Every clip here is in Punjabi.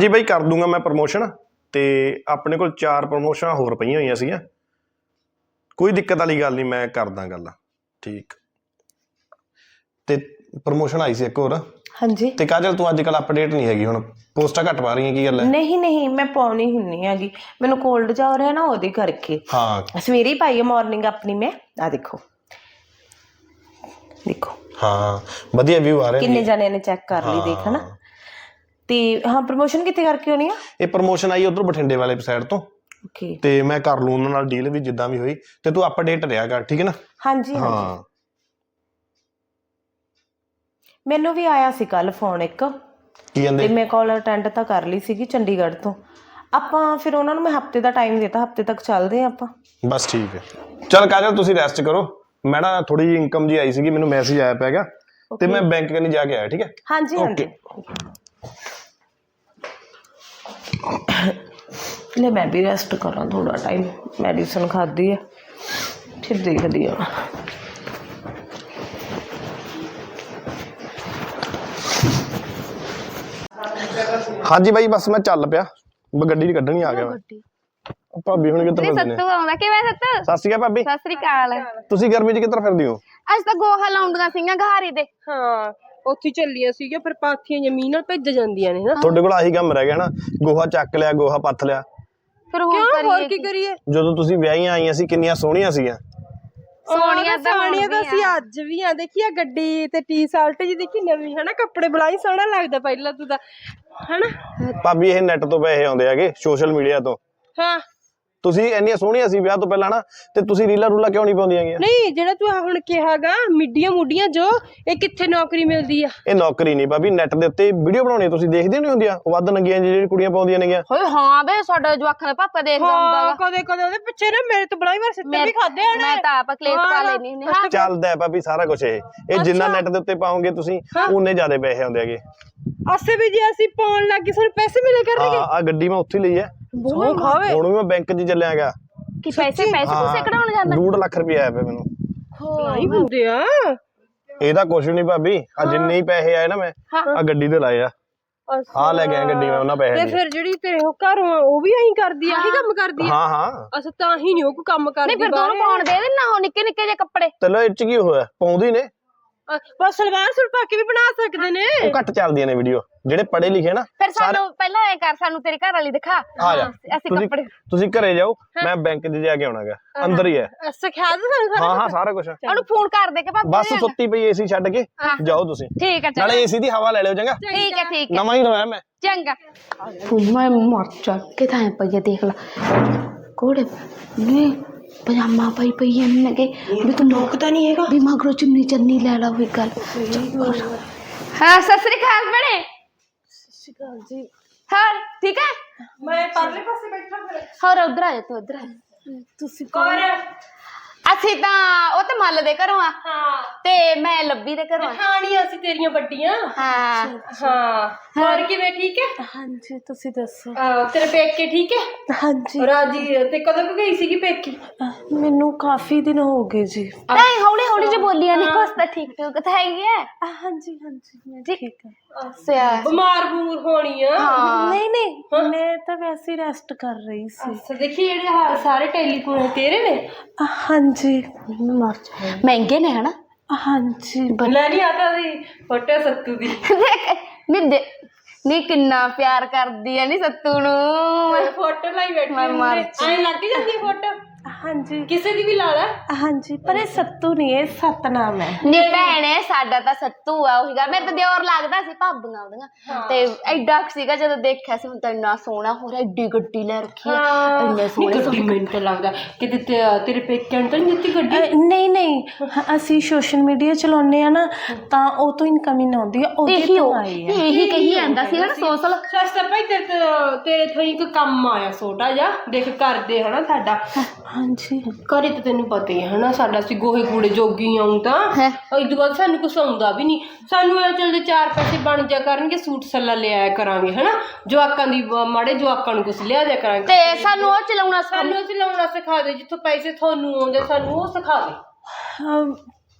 ਜੀ ਬਾਈ ਕਰ ਦੂੰਗਾ ਮੈਂ ਪ੍ਰਮੋਸ਼ਨ ਤੇ ਆਪਣੇ ਕੋਲ ਚਾਰ ਪ੍ਰਮੋਸ਼ਨਾਂ ਹੋਰ ਪਈਆਂ ਹੋਈਆਂ ਸੀਗੀਆਂ। ਕੋਈ ਦਿੱਕਤ ਵਾਲੀ ਗੱਲ ਨਹੀਂ ਮੈਂ ਕਰਦਾ ਗੱਲ। ਠੀਕ। ਤੇ ਪ੍ਰਮੋਸ਼ਨ ਆਈ ਸੀ ਇੱਕ ਹੋਰ। ਹਾਂਜੀ। ਤੇ ਕਾਜਲ ਤੂੰ ਅੱਜ ਕੱਲ ਅਪਡੇਟ ਨਹੀਂ ਹੈਗੀ ਹੁਣ। ਪੋਸਟਾਂ ਘੱਟ ਪਾ ਰਹੀ ਹੈ ਕੀ ਗੱਲ ਹੈ? ਨਹੀਂ ਨਹੀਂ ਮੈਂ ਪਾਉਣੀ ਹੁੰਨੀ ਹੈਗੀ। ਮੈਨੂੰ ਕੋਲਡ ਜਾ ਹੋ ਰਿਹਾ ਨਾ ਉਹਦੇ ਕਰਕੇ। ਹਾਂ। ਸਵੇਰੇ ਹੀ ਪਾਈ ਹੈ ਮਾਰਨਿੰਗ ਆਪਣੀ ਮੈਂ। ਆ ਦੇਖੋ। ਦੇਖੋ। ਹਾਂ। ਵਧੀਆ ਵਿਊ ਆ ਰਹੇ ਕਿੰਨੇ ਨੇ ਜਣਿਆਂ ਨੇ ਚੈੱਕ ਕਰ ਲਈ ਦੇਖ ਹਨਾ? ਤੇ ਹਾਂ ਪ੍ਰੋਮੋਸ਼ਨ ਕਿੱਥੇ ਕਰਕੇ ਹੋਣੀ ਆ? ਇਹ ਪ੍ਰਮੋਸ਼ਨ ਆਈ ਉਧਰ ਬਠਿੰਡੇ ਵਾਲੇ ਸਾਈਡ ਤੋਂ। ਓਕੇ ਤੇ ਮੈਂ ਕਰ ਲੂ ਉਹਨਾਂ ਨਾਲ ਡੀਲ ਵੀ ਜਿੱਦਾਂ ਵੀ ਹੋਈ। ਤੇ ਤੂੰ ਅਪਡੇਟ ਰਿਹਾ ਕਰ ਠੀਕ ਹੈ ਨਾ? ਹਾਂਜੀ ਹਾਂਜੀ। ਹਾਂ। ਮੈਨੂੰ ਵੀ ਆਇਆ ਸੀ ਕੱਲ ਫੋਨ ਇੱਕ। ਕੀ ਕਹਿੰਦੇ? ਤੇ ਮੈਂ ਕਾਲ ਅਟੈਂਡ ਤਾਂ ਕਰ ਲਈ ਸੀਗੀ ਚੰਡੀਗੜ੍ਹ ਤੋਂ। ਆਪਾਂ ਫਿਰ ਉਹਨਾਂ ਨੂੰ ਮੈਂ ਹਫ਼ਤੇ ਦਾ ਟਾਈਮ ਦਿੱਤਾ ਹਫ਼ਤੇ ਤੱਕ ਚੱਲਦੇ ਹਾਂ ਆਪਾਂ। ਬਸ ਠੀਕ ਹੈ। ਚਲ ਕਾਜਲ ਤੁਸੀਂ ਰੈਸਟ ਕਰੋ। ਮੈਂ ਨਾ ਥੋੜੀ ਜਿਹੀ ਇਨਕਮ ਜੀ ਆਈ ਸੀਗੀ ਮੈਨੂੰ ਮੈਸੇਜ ਆਇਆ ਪੈਗਾ ਤੇ ਮੈਂ ਬੈਂਕ ਕਨੀ ਜਾ ਕੇ ਆਇਆ ਠੀਕ ਹੈ? ਹਾਂਜੀ ਹਾਂਜੀ। ਲੈ ਮੈਂ ਵੀ ਰੈਸਟ ਕਰਾਂ ਥੋੜਾ ਟਾਈਮ ਮੈਡੀਸਨ ਖਾਦੀ ਹੈ ਫਿਰ ਦੇਖਦੀ ਹਾਂ। ਹਾਂਜੀ ਬਾਈ ਬਸ ਮੈਂ ਚੱਲ ਪਿਆ। ਮੈਂ ਗੱਡੀ ਦੀ ਕੱਢਣੀ ਆ ਗਿਆ ਮੈਂ। ਉਹ ਭਾਬੀ ਹੁਣ ਕਿੱਧਰ ਫਿਰਦੇ ਨੇ? ਸੱਤੂ ਆਉਂਦਾ ਕਿਵੇਂ ਸੱਤੂ? ਸਤਿ ਸ਼੍ਰੀ ਅਕਾਲ ਭਾਬੀ। ਸਤਿ ਸ੍ਰੀ ਅਕਾਲ। ਤੁਸੀਂ ਗਰਮੀ 'ਚ ਕਿੱਧਰ ਫਿਰਦੇ ਹੋ? ਅੱਜ ਤਾਂ ਗੋਹਾ ਲਾਉਂਦੀਆਂ ਸੀਗੀਆਂ ਘਾਰੀ ਤੇ ਹਾਂ। ਉੱਥੇ ਚੱਲੀਆਂ ਸੀਗੀਆਂ ਫਿਰ ਪਾਥੀਆਂ ਜ਼ਮੀਨ ਨਾਲ ਭਿੱਜ ਜਾਂਦੀਆਂ ਨੇ ਨਾ ਤੁਹਾਡੇ ਕੋਲ ਆਹੀ ਕੰਮ ਰਹਿ ਗਿਆ ਨਾ ਗੋਹਾ ਚੱਕ ਲਿਆ ਗੋਹਾ ਪੱਥ ਲਿਆ। ਫਿਰ ਹੁਣ ਕਿਉਂ? ਹੋਰ ਕਰੀਏ ਕੀ ਕਰੀਏ? ਜਦੋਂ ਤੁਸੀਂ ਵਿਆਹੀਆਂ ਆਈਆਂ ਸੀ ਕਿੰਨੀਆਂ ਸੋਹਣੀਆਂ ਸੀਗੀਆਂ। ਸੋਹਣੀਆਂ ਤਾਂ ਹੁਣ ਸੋਹਣੀਆਂ ਤਾਂ ਅਸੀਂ ਅੱਜ ਵੀ ਆ। ਦੇਖੀਆ ਗੱਡੀ ਤੇ ਟੀ-ਸ਼ਰਟ ਜੀ ਦੇਖੀ ਨਵੀਂ ਹਨਾ? ਕੱਪੜੇ ਬਲਾਈ ਸੋਹਣਾ ਲੱਗਦਾ ਪਹਿਲਾਂ ਤੂੰ ਤਾਂ ਹਨਾ? ਭਾਬੀ ਇਹ ਨੈਟ ਤੋਂ ਪੈਸੇ ਆਉਂਦੇ ਹੈਗੇ ਸੋਸ਼ਲ ਮੀਡੀਆ ਤੋਂ। ਹਾਂ। ਤੁਸੀਂ ਇੰਨੀਆਂ ਸੋਹਣੀਆਂ ਸੀ ਵਿਆਹ ਤੋਂ ਪਹਿਲਾਂ ਨਾ ਤੇ ਤੁਸੀਂ ਰੀਲਾ ਰੂਲਾ ਕਿਉਂ ਨਹੀਂ ਪਾਉਂਦੀਆਂ ਗੀਆਂ? ਨਹੀਂ ਜਿਹੜਾ ਤੂੰ ਆਹ ਹੁਣ ਕਿਹਾਗਾ ਮਿੱਡੀਆਂ ਮੁੱਡੀਆਂ ਜੋ ਇਹ ਕਿੱਥੇ ਨੌਕਰੀ ਮਿਲਦੀ ਆ? ਇਹ ਨੌਕਰੀ ਨਹੀਂ ਭਾਬੀ ਨੈਟ ਦੇ ਉੱਤੇ ਵੀਡੀਓ ਬਣਾਉਣੀ ਤੁਸੀਂ ਦੇਖਦੇ ਨਹੀਂ ਹੁੰਦੀਆਂ? ਉਹ ਵੱਧ ਨੰਗੀਆਂ ਜਿਹੜੀ ਕੁੜੀਆਂ ਪਾਉਂਦੀਆਂ ਨੇਗੀਆਂ। ਹੋਏ ਹਾਂ ਬੇ ਸਾਡਾ ਜਵਾਖਾਂ ਦਾ ਪਾਪਾ ਦੇਖਦਾ ਹੁੰਦਾ ਹਾਂ ਕਦੇ ਕਦੇ ਉਹਦੇ ਪਿੱਛੇ ਨਾ ਮੇਰੇ ਤੋਂ ਬਲਾਈ ਵਾਰ ਸਿੱਧੇ ਵੀ ਖਾਦੇ ਆ ਮੈਂ ਤਾਂ ਆਪ ਕਲੇਸ਼ ਪਾ ਲੈਣੀ ਹੁੰਦੀ ਹਾਂ। ਚੱਲਦਾ ਹੈ ਭਾਬੀ ਸਾਰਾ ਕੁਝ ਇਹ। ਇਹ ਜਿੰਨਾ ਨੈਟ ਦੇ ਉੱਤੇ ਪਾਓਗੇ ਤੁਸੀਂ ਉਨੇ ਜ਼ਿਆਦਾ ਪੈਸੇ ਆਉਂਦੇ ਹੈਗੇ। ਅਸੇ ਵੀ ਜੇ ਅਸੀਂ ਪਾਉਣ ਲੱਗੇ ਸਾਨੂੰ ਪੈਸੇ ਮਿਲੇ ਕਰਨਗੇ। ਹਾਂ ਆ ਗੱਡੀ ਮੈਂ ਉੱਥੇ ਲਈ ਹੈ। ਸੌ ਖਾਵੇ। ਹੁਣ ਵੀ ਮੈਂ ਬੈਂਕ 'ਚ ਚੱਲਿਆ ਗਿਆ ਕਿ ਪੈਸੇ ਪੈਸੇ ਪੂਸੇ ਕਢਾਉਣ ਜਾਂਦਾ? 2 ਲੱਖ ਰੁਪਏ ਆਇਆ ਪਿਆ ਮੈਨੂੰ। ਬਲਾਈ ਹੁੰਦੇ ਆ। ਇਹਦਾ ਕੁਝ ਨਹੀਂ ਭਾਬੀ। ਆ ਜਿੰਨੇ ਹੀ ਪੈਸੇ ਆਏ ਨਾ ਮੈਂ ਆ ਗੱਡੀ ਤੇ ਲਾਏ ਆ। ਆ ਲੈ ਗਿਆ ਗੱਡੀ ਮੈਂ ਉਹਨਾਂ ਤੇ ਪੈਸੇ ਦੀ। ਫਿਰ ਜਿਹੜੀ ਤੇਰੇ ਉਹ ਘਰੋਂ ਆ, ਉਹ ਵੀ ਐਂ ਕਰਦੀ ਆ ਇਹੀ ਕੰਮ ਕਰਦੀ ਆ? ਹਾਂ ਹਾਂ। ਅਸਾਂ ਤਾਂ ਹੀ ਨਹੀਂ ਉਹ ਕੋਈ ਕੰਮ ਕਰਦੀ ਨਹੀਂ ਫਿਰ ਤੂੰ ਉਹਨੂੰ ਪਾਉਣ ਦੇ ਦੇ ਨਾ ਉਹ ਨਿੱਕੇ ਨਿੱਕੇ ਜਿਹੇ ਕੱਪੜੇ? ਚਲੋ ਇਹ 'ਚ ਕੀ ਹੋਇਆ? ਪਾਉਂਦੀ ਨੇ? ਪਰ ਸਲਵਾਰ ਸੂਟ ਪਾ ਕੇ ਵੀ ਬਣਾ ਸਕਦੇ ਨੇ। ਉਹ ਘੱਟ ਚੱਲਦੀਆਂ ਨੇ ਵੀਡੀਓ ਜਿਹੜੇ ਪੜ੍ਹੇ ਲਿਖੇ ਨਾ ਫਿਰ ਸਾਨੂੰ ਪਹਿਲਾਂ ਐ ਕਰ ਸਾਨੂੰ ਤੇਰੇ ਘਰ ਵਾਲੀ ਦਿਖਾ। ਆ ਜਾ। ਅਸੀਂ ਤੁਸੀਂ ਕੱਪੜੇ ਤੁਸੀਂ ਘਰੇ ਜਾਓ ਮੈਂ ਬੈਂਕ 'ਚ ਜਾ ਕੇ ਆਉਣਾਗਾ। ਅੰਦਰ ਹੀ ਹੈ। ਅ, ਸਿਖਾ ਦੇ ਸਾਨੂੰ ਸਾਰਾ ਹਾਂ ਹਾਂ ਸਾਰਾ ਕੁਝ ਉਹਨੂੰ ਫੋਨ ਕਰ ਦੇ ਕੇ ਭਾਬੀ ਬਸ ਸੁੱਤੀ ਪਈ ਏਸੀ ਛੱਡ ਕੇ ਜਾਓ ਤੁਸੀਂ। ਠੀਕ ਹੈ ਚਲ ਨਾਲੇ ਏਸੀ ਦੀ ਹਵਾ ਲੈ ਲਿਓ ਚੰਗਾ। ਠੀਕ ਹੈ ਠੀਕ ਹੈ। ਨਵਾਂ ਹੀ ਲਵਾਇਆ ਮੈਂ। ਚੰਗਾ। ਮੈਂ ਮਰ ਜਾ ਕਿਥਾਂ ਹੈ ਪਈਆ ਦੇਖ ਲੈ। ਕੋੜੇ ਨੇ ਪਜਾਮਾ ਪਾਈ ਪਈ ਐ ਨੇ ਕਿ ਵੀ ਤੂੰ ਨੋਕਦਾ ਨਹੀਂ ਹੈਗਾ ਵੀ ਮਗਰੋਂ ਚੁੰਨੀ ਚੰਨੀ ਲੈ ਲਾ ਹੋਈ ਗੱਲ ਹਾਂ ਸਤਿ ਸ੍ਰੀ ਅਕਾਲ ਬੜੇ ਸਸਿਕਾਲ ਜੀ ਹਾਂ ਠੀਕ ਹੈ ਮੈਂ ਪਰਲੇ ਪਾਸੇ ਬੈਠਾ ਫਿਰ ਹੋਰ ਉਧਰ ਆ ਜਾ ਅਸੀਂ ਤਾਂ ਉਹ ਤਾਂ ਮੱਲ ਦੇ ਘਰੋਂ ਆ। ਹਾਂ। ਤੇ ਮੈਂ ਲੱਭੀ ਦੇ ਘਰੋਂ ਆ। ਖਾਣੀਆਂ ਸੀ ਤੇਰੀਆਂ ਵੱਡੀਆਂ। ਹਾਂ। ਹਾਂ। ਹੋਰ ਕਿਵੇਂ ਠੀਕ ਹੈ? ਹਾਂਜੀ ਤੁਸੀਂ ਦੱਸੋ। ਅ, ਤੇਰੇ ਪੇਕੇ ਠੀਕ ਹੈ? ਹਾਂਜੀ। ਰਾਜੀ ਤੇ ਕਦੋਂ ਕੁ ਗਈ ਸੀਗੀ ਪੇਕੀ? ਅਹ ਮੈਨੂੰ ਕਾਫੀ ਦਿਨ ਹੋ ਗਏ ਜੀ। ਨਹੀਂ ਹੌਲੀ ਹੌਲੀ ਜਿਹਾ ਬੋਲੀਆਂ ਨਹੀਂ ਕੁਛ ਤਾਂ ਠੀਕ ਠੂਕ ਤਾਂ ਹੈਗੀ ਹੈ ਹਾਂਜੀ ਹਾਂਜੀ ਮੈਂ ਠੀਕ। ਹਾਂ ਸਿਆ। ਬਿਮਾਰ ਬੂਰ ਹੋਣੀ ਆ। ਹਾਂ। ਨਹੀਂ ਨਹੀਂ ਮੈਂ ਤਾਂ ਵੈਸੇ ਹੀ ਰੈਸਟ ਕਰ ਰਹੀ ਸੀ। ਅੱਛਾ ਦੇਖੀ ਜਿਹੜੇ ਆਹ ਸਾਰੇ ਟੈਲੀਫੋਨ ਤੇਰੇ ਨੇ? ਹਾਂਜੀ। ਮਰ ਜਾ ਮਹਿੰਗੇ ਨੇ ਹਨਾ? ਹਾਂਜੀ। ਲੈ ਨਹੀਂ ਆਦਾ ਦੀ ਫੋਟੋ ਸੱਤੂ ਦੀ। ਦੇਖ ਨੀ ਦੇ ਨੀ ਕਿੰਨਾ ਪਿਆਰ ਕਰਦੀ ਐ ਨੀ ਸੱਤੂ ਨੂੰ। ਫੋਟੋ ਲਾਈ ਬੈਠੀ ਮੈਂ ਮਰ ਐ ਲੱਗ ਜਾਂਦੀ ਫੋਟੋ? ਹਾਂਜੀ। ਕਿਸੇ ਦੀ ਵੀ ਲਾ ਲੈ। ਹਾਂਜੀ ਪਰ ਇਹ ਸੱਤੂ ਨਹੀਂ ਇਹ ਸਤਨਾਮ ਹੈ। ਨੀ ਭੈਣੇ ਸਾਡਾ ਤਾਂ ਸੱਤੂ ਆ ਉਹੀ ਗੱਲ। ਮੇਰੇ ਤਾਂ ਦਿਓਰ ਲੱਗਦਾ ਸੀ ਭਾਬੀਆਂ ਉਹਦੀਆਂ। ਤੇ ਐਡਾ ਕੁ ਸੀਗਾ ਜਦੋਂ ਦੇਖਿਆ ਸੀ ਹੁਣ ਤਾਂ ਇੰਨਾ ਸੋਹਣਾ ਹੋ ਰਿਹਾ ਐਡੀ ਗੱਡੀ ਲੈ ਰੱਖੀ ਆ ਇੰਨੇ ਸੋਹਣੇ ਗੱਡੀ ਮੈਨੂੰ ਤਾਂ ਲੱਗਦਾ ਕਿਤੇ ਤੇ- ਤੇਰੇ ਪੇਕਿਆਂ ਨੂੰ ਤਾਂ ਨਹੀਂ ਦਿੱਤੀ ਗੱਡੀ? ਨਹੀਂ ਨਹੀਂ। ਹ- ਅਸੀਂ ਸੋਸ਼ਲ ਮੀਡੀਆ ਚਲਾਉਂਦੇ ਆ ਨਾ ਤਾਂ ਉਹ ਤੋਂ ਇਨਕਮ ਆਉਂਦੀ ਆ ਉਹਦੇ ਇਹੀ ਤੋਂ ਉਹ ਆਈ ਹੈ ਇਹੀ ਕਹੀ ਜਾਂਦਾ ਸੀ ਹਨਾ ਸੋਸ਼ਲ ਸਸਤਾ ਭਾਈ ਤੇਰੇ ਤੋਂ- ਤੇਰੇ ਤੋਂ ਇੱਕ ਕੰਮ ਆਇਆ ਛੋਟਾ ਜਿਹਾ। ਦੇਖ ਕਰਦੇ ਹਨਾ ਸਾਡਾ। ਹਾਂਜੀ। ਘਰੇ ਤਾਂ ਤੈਨੂੰ ਪਤਾ ਹੀ ਹੈ ਹਨਾ ਸਾਡਾ ਸੀ ਗੋਹੇ ਕੂੜੇ ਜੋਗੀ ਆਉਂ ਤਾਂ। ਹੈਂ। ਇਸ ਤੋਂ ਬਾਅਦ ਸਾਨੂੰ ਕੁਛ ਆਉਂਦਾ ਵੀ ਨਹੀਂ। ਸਾਨੂੰ ਇਹ ਚੱਲਦੇ ਚਾਰ ਪੈਸੇ ਬਣ ਜਾ ਕਰਨਗੇ ਸੂਟ ਸੱਲਾ ਲਿਆਇਆ ਕਰਾਂਗੇ ਹਨਾ। ਜਵਾਕਾਂ ਦੀ ਬ- ਮਾੜੇ ਜਵਾਕਾਂ ਨੂੰ ਕੁਛ ਲਿਆ ਦਿਆ ਕਰਾਂਗੇ। ਤੇ ਸਾਨੂੰ ਉਹ ਚਲਾਉਣਾ ਸਿਖਾ ਸਾਨੂੰ ਚਲਾਉਣਾ ਸਿਖਾ ਦੇ ਜਿੱਥੋਂ ਪੈਸੇ ਤੁਹਾਨੂੰ ਆਉਂਦੇ ਸਾਨੂੰ ਉਹ ਸਿਖਾ ਦੇ।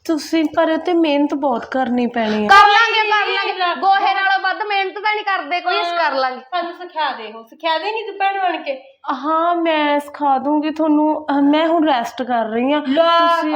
ਤੁਸੀਂ ਪਰ ਤੇ ਮਿਹਨਤ ਬਹੁਤ ਕਰਨੀ ਪੈਣੀ ਹੈ ਕਰ ਲਾਂਗੇ ਕਰ ਲਾਂਗੇ। ਗੋਹੇ ਨਾਲੋਂ ਵੱਧ ਮਿਹਨਤ ਤਾਂ ਨਹੀਂ ਕਰਦੇ ਕੋਈ ਅਸੀਂ ਕਰ ਲਾਂਗੇ। ਸਾਨੂੰ ਸਿਖਾ ਦੇ ਉਹ ਸਿਖਾ ਦੇ ਨਹੀਂ ਤੂੰ ਭੈਣ ਬਣ ਕੇ। ਹਾਂ ਮੈਂ ਸਿਖਾ ਦੂੰਗੀ ਤੁਹਾਨੂੰ। ਅਹ, ਮੈਂ ਹੁਣ ਰੈਸਟ ਕਰ ਰਹੀ ਹਾਂ। ਲਾ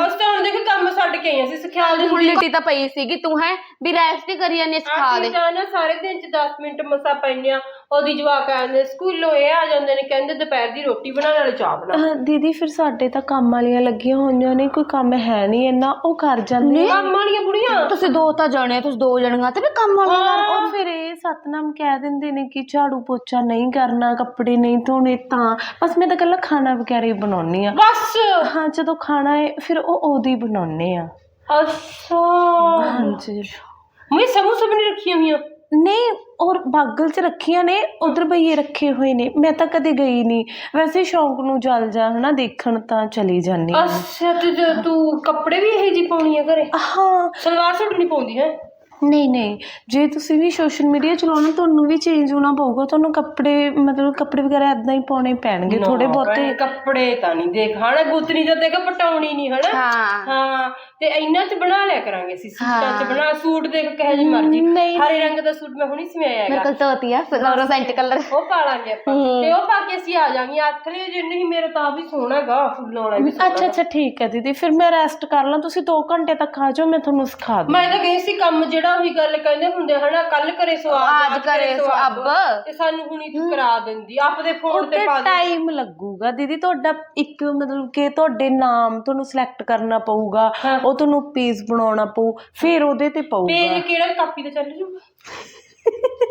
ਉਸ ਤਾਂ ਹੁਣ ਦੇਖ ਕੰਮ ਛੱਡ ਕੇ ਆਈਆਂ ਸੀ ਸਿਖਾ ਦੇ ਹੁਣ ਲਿੱਟੀ ਤਾਂ ਪਈ ਸੀਗੀ ਤੂੰ ਹੈ? ਵੀ ਰੈਸਟ ਹੀ ਕਰੀ ਜਾਂਦੀ ਸਿਖਾ ਅਸੀਂ ਦੇ। ਤਾਂ ਨਾ ਸਾਰੇ ਦਿਨ ਚ 10 ਮਿੰਟ ਮਸਾ ਪੈਣਿਆ ਉਹਦੀ ਜਵਾਕ ਆਉਂਦੇ ਸਕੂਲੋਂ ਇਹ ਆ ਜਾਂਦੇ ਨੇ ਕਹਿੰਦੇ ਦੁਪਹਿਰ ਦੀ ਰੋਟੀ ਬਣਾਉਣ ਵਾਲੇ ਚਾਹ ਬਣਾ। ਅਹ, ਦੀਦੀ ਫਿਰ ਸਾਡੇ ਤਾਂ ਕੰਮ ਵਾਲੀਆਂ ਲੱਗੀਆਂ ਹੋਈਆਂ ਨੇ ਕੋਈ ਕੰਮ ਹੈ ਨਹੀਂ ਇੰਨਾ ਉਹ ਕਰ ਜਾਂਦੇ ਆ। ਕੰਮ ਵਾਲੀਆਂ ਬੁੜੀਆਂ। ਤੁਸੀਂ ਦੋ ਤਾਂ ਜਾਣੇ ਤੁਸੀਂ ਦੋ ਜਣੀਆਂ ਤੇ ਵੀ ਕੰਮ ਵਾਲਾ ਉਹ ਫਿਰ ਇਹ ਸਤਨਾਮ ਕਹਿ ਦਿੰਦੇ ਨੇ ਕਿ ਝਾੜੂ ਪੋਚਾ ਨਹੀਂ ਕਰਨਾ ਕੱਪੜੇ ਨਹੀਂ ਧੋਣੇ ਤਾਂ ਬਸ ਮੈਂ ਤਾਂ ਕੱਲਾ ਖਾਣਾ ਵਗੈਰਾ ਹੀ ਬਣਾਉਣੀ ਆ ਬਸ! ਹਾਂ ਜਦੋਂ ਖਾਣਾ ਹੈ ਫਿਰ ਉਹ ਉਹਦੀ ਹੀ ਬਣਾਉਣੇ ਆ ਅੱਛਾ। ਹਾਂਜੀ। ਮੈਂ ਸਮੂਹ ਸਭ ਨੇ ਰੱਖੀਆਂ ਹੋਈਆਂ। ਨਹੀਂ ਔਰ ਬਾਗਲ ਚ ਰੱਖੀਆਂ ਨੇ ਉਧਰ ਬਈਏ ਰੱਖੇ ਹੋਏ ਨੇ। ਮੈਂ ਤਾਂ ਕਦੇ ਗਈ ਨਹੀਂ। ਵੈਸੇ ਸ਼ੌਂਕ ਨੂੰ ਜਲ ਜਾ ਹਨਾ ਦੇਖਣ ਤਾਂ ਚਲੀ ਜਾਂਦੀ ਹਾਂ। ਅੱਛਾ ਤੇ ਜੇ ਤੂੰ ਕੱਪੜੇ ਵੀ ਇਹੋ ਜਿਹੀ ਪਾਉਣੀ ਆ ਘਰੇ? ਹਾਂ। ਸਲਵਾਰ ਸੂਟ ਨਹੀਂ ਪਾਉਂਦੀ ਹੈ? ਨਹੀਂ ਨਹੀਂ। ਜੇ ਤੁਸੀਂ ਵੀ ਸੋਸ਼ਲ ਮੀਡੀਆ ਚਲਾਉਣਾ ਤੁਹਾਨੂੰ ਵੀ ਚੇਂਜ ਹੋਣਾ ਪਊਗਾ। ਤੁਹਾਨੂੰ ਕੱਪੜੇ ਮਤਲਬ ਕੱਪੜੇ ਵਗੈਰਾ ਇਦਾਂ ਹੀ ਪਾਉਣੇ ਪੈਣਗੇ ਥੋੜੇ ਬਹੁਤੇ ਕੱਪੜੇ ਤਾਂ ਨਹੀਂ ਦੇਖ। ਹਣਾ ਗੁੱਤਨੀ ਤਾਂ ਦੇਖ ਪਟਾਉਣੀ ਨਹੀਂ ਹਨਾ ਹਾਂ। ਹਾਂ ਤੇ ਇਹਨਾਂ ਚ ਬਣਾ ਲਿਆ ਕਰਾਂਗੇ ਅਸੀਂ ਸੂਟਾਂ ਚ ਬਣਾ ਸੂਟ ਦੇਖ ਕਹੇ ਜੀ ਮਰਜ਼ੀ। ਨਹੀਂ। ਹਰੇ ਰੰਗ ਦਾ ਸੂਟ ਮੈਂ ਹੁਣੀ ਸਵਾਇਆ ਮੇਰੇ ਹੈਗਾ। ਕੋਲ ਧੋਤੀ ਆ ਫਲੋਰੋਸੈਂਟ ਕਲਰ ਉਹ ਪਾ ਲਾਂਗੇ ਆਪਾਂ। ਤੇ ਉਹ ਪਾ ਕੇ ਅਸੀਂ ਆ ਜਾਾਂਗੇ। ਆਥਰੇ ਜੇ ਨਹੀਂ ਮੇਰਾ ਤਾਂ ਆਪ ਵੀ ਸੋਹਣਾ ਗਾ ਫੁੱਲਾਂ ਵਾਲਾ ਵੀ ਸੋਹਣਾ। ਅੱਛਾ ਅੱਛਾ ਠੀਕ ਹੈ ਦੀਦੀ। ਫਿਰ ਮੈਂ ਰੈਸਟ ਕਰ ਲਾਂ ਤੁਸੀਂ 2 ਘੰਟੇ ਤੱਕ ਆ ਜਾਓ ਮੈਂ ਤੁਹਾਨੂੰ ਸਿਖਾ ਦੂੰ ਮੈਂ ਤਾਂ ਗਈ ਸੀ ਕੰਮ ਜਿਹੜਾ ਉਹੀ ਗੱਲ ਕਹਿੰਦੇ ਹੁੰਦੇ ਹਨਾ ਕੱਲ ਕਰੇ ਸਵਾਦ ਅੱਜ ਕਰੇ ਸੁਆਬ। ਤੇ ਸਾਨੂੰ ਹੁਣੀ ਤੂੰ ਕਰਾ ਦਿੰਦੀ ਆਪਦੇ ਫੋਨ ਤੇ ਤੇ ਪਾ ਦੇ ਟਾਈਮ ਲੱਗੂਗਾ ਦੀਦੀ ਤੁਹਾਡਾ ਇੱਕ ਮਤਲਬ ਕਿ ਤੁਹਾਡੇ ਨਾਮ ਤੁਹਾਨੂੰ ਸਿਲੈਕਟ ਕਰਨਾ ਪਊਗਾ ਉਹ ਤੁਹਾਨੂੰ ਪੇਜ ਬਣਾਉਣਾ ਪਊ ਫਿਰ ਉਹਦੇ ਤੇ ਪਊਗਾ। ਪੇਜ ਕਿਹੜਾ ਕਾਪੀ ਤੇ ਚੱਲ ਜੂ।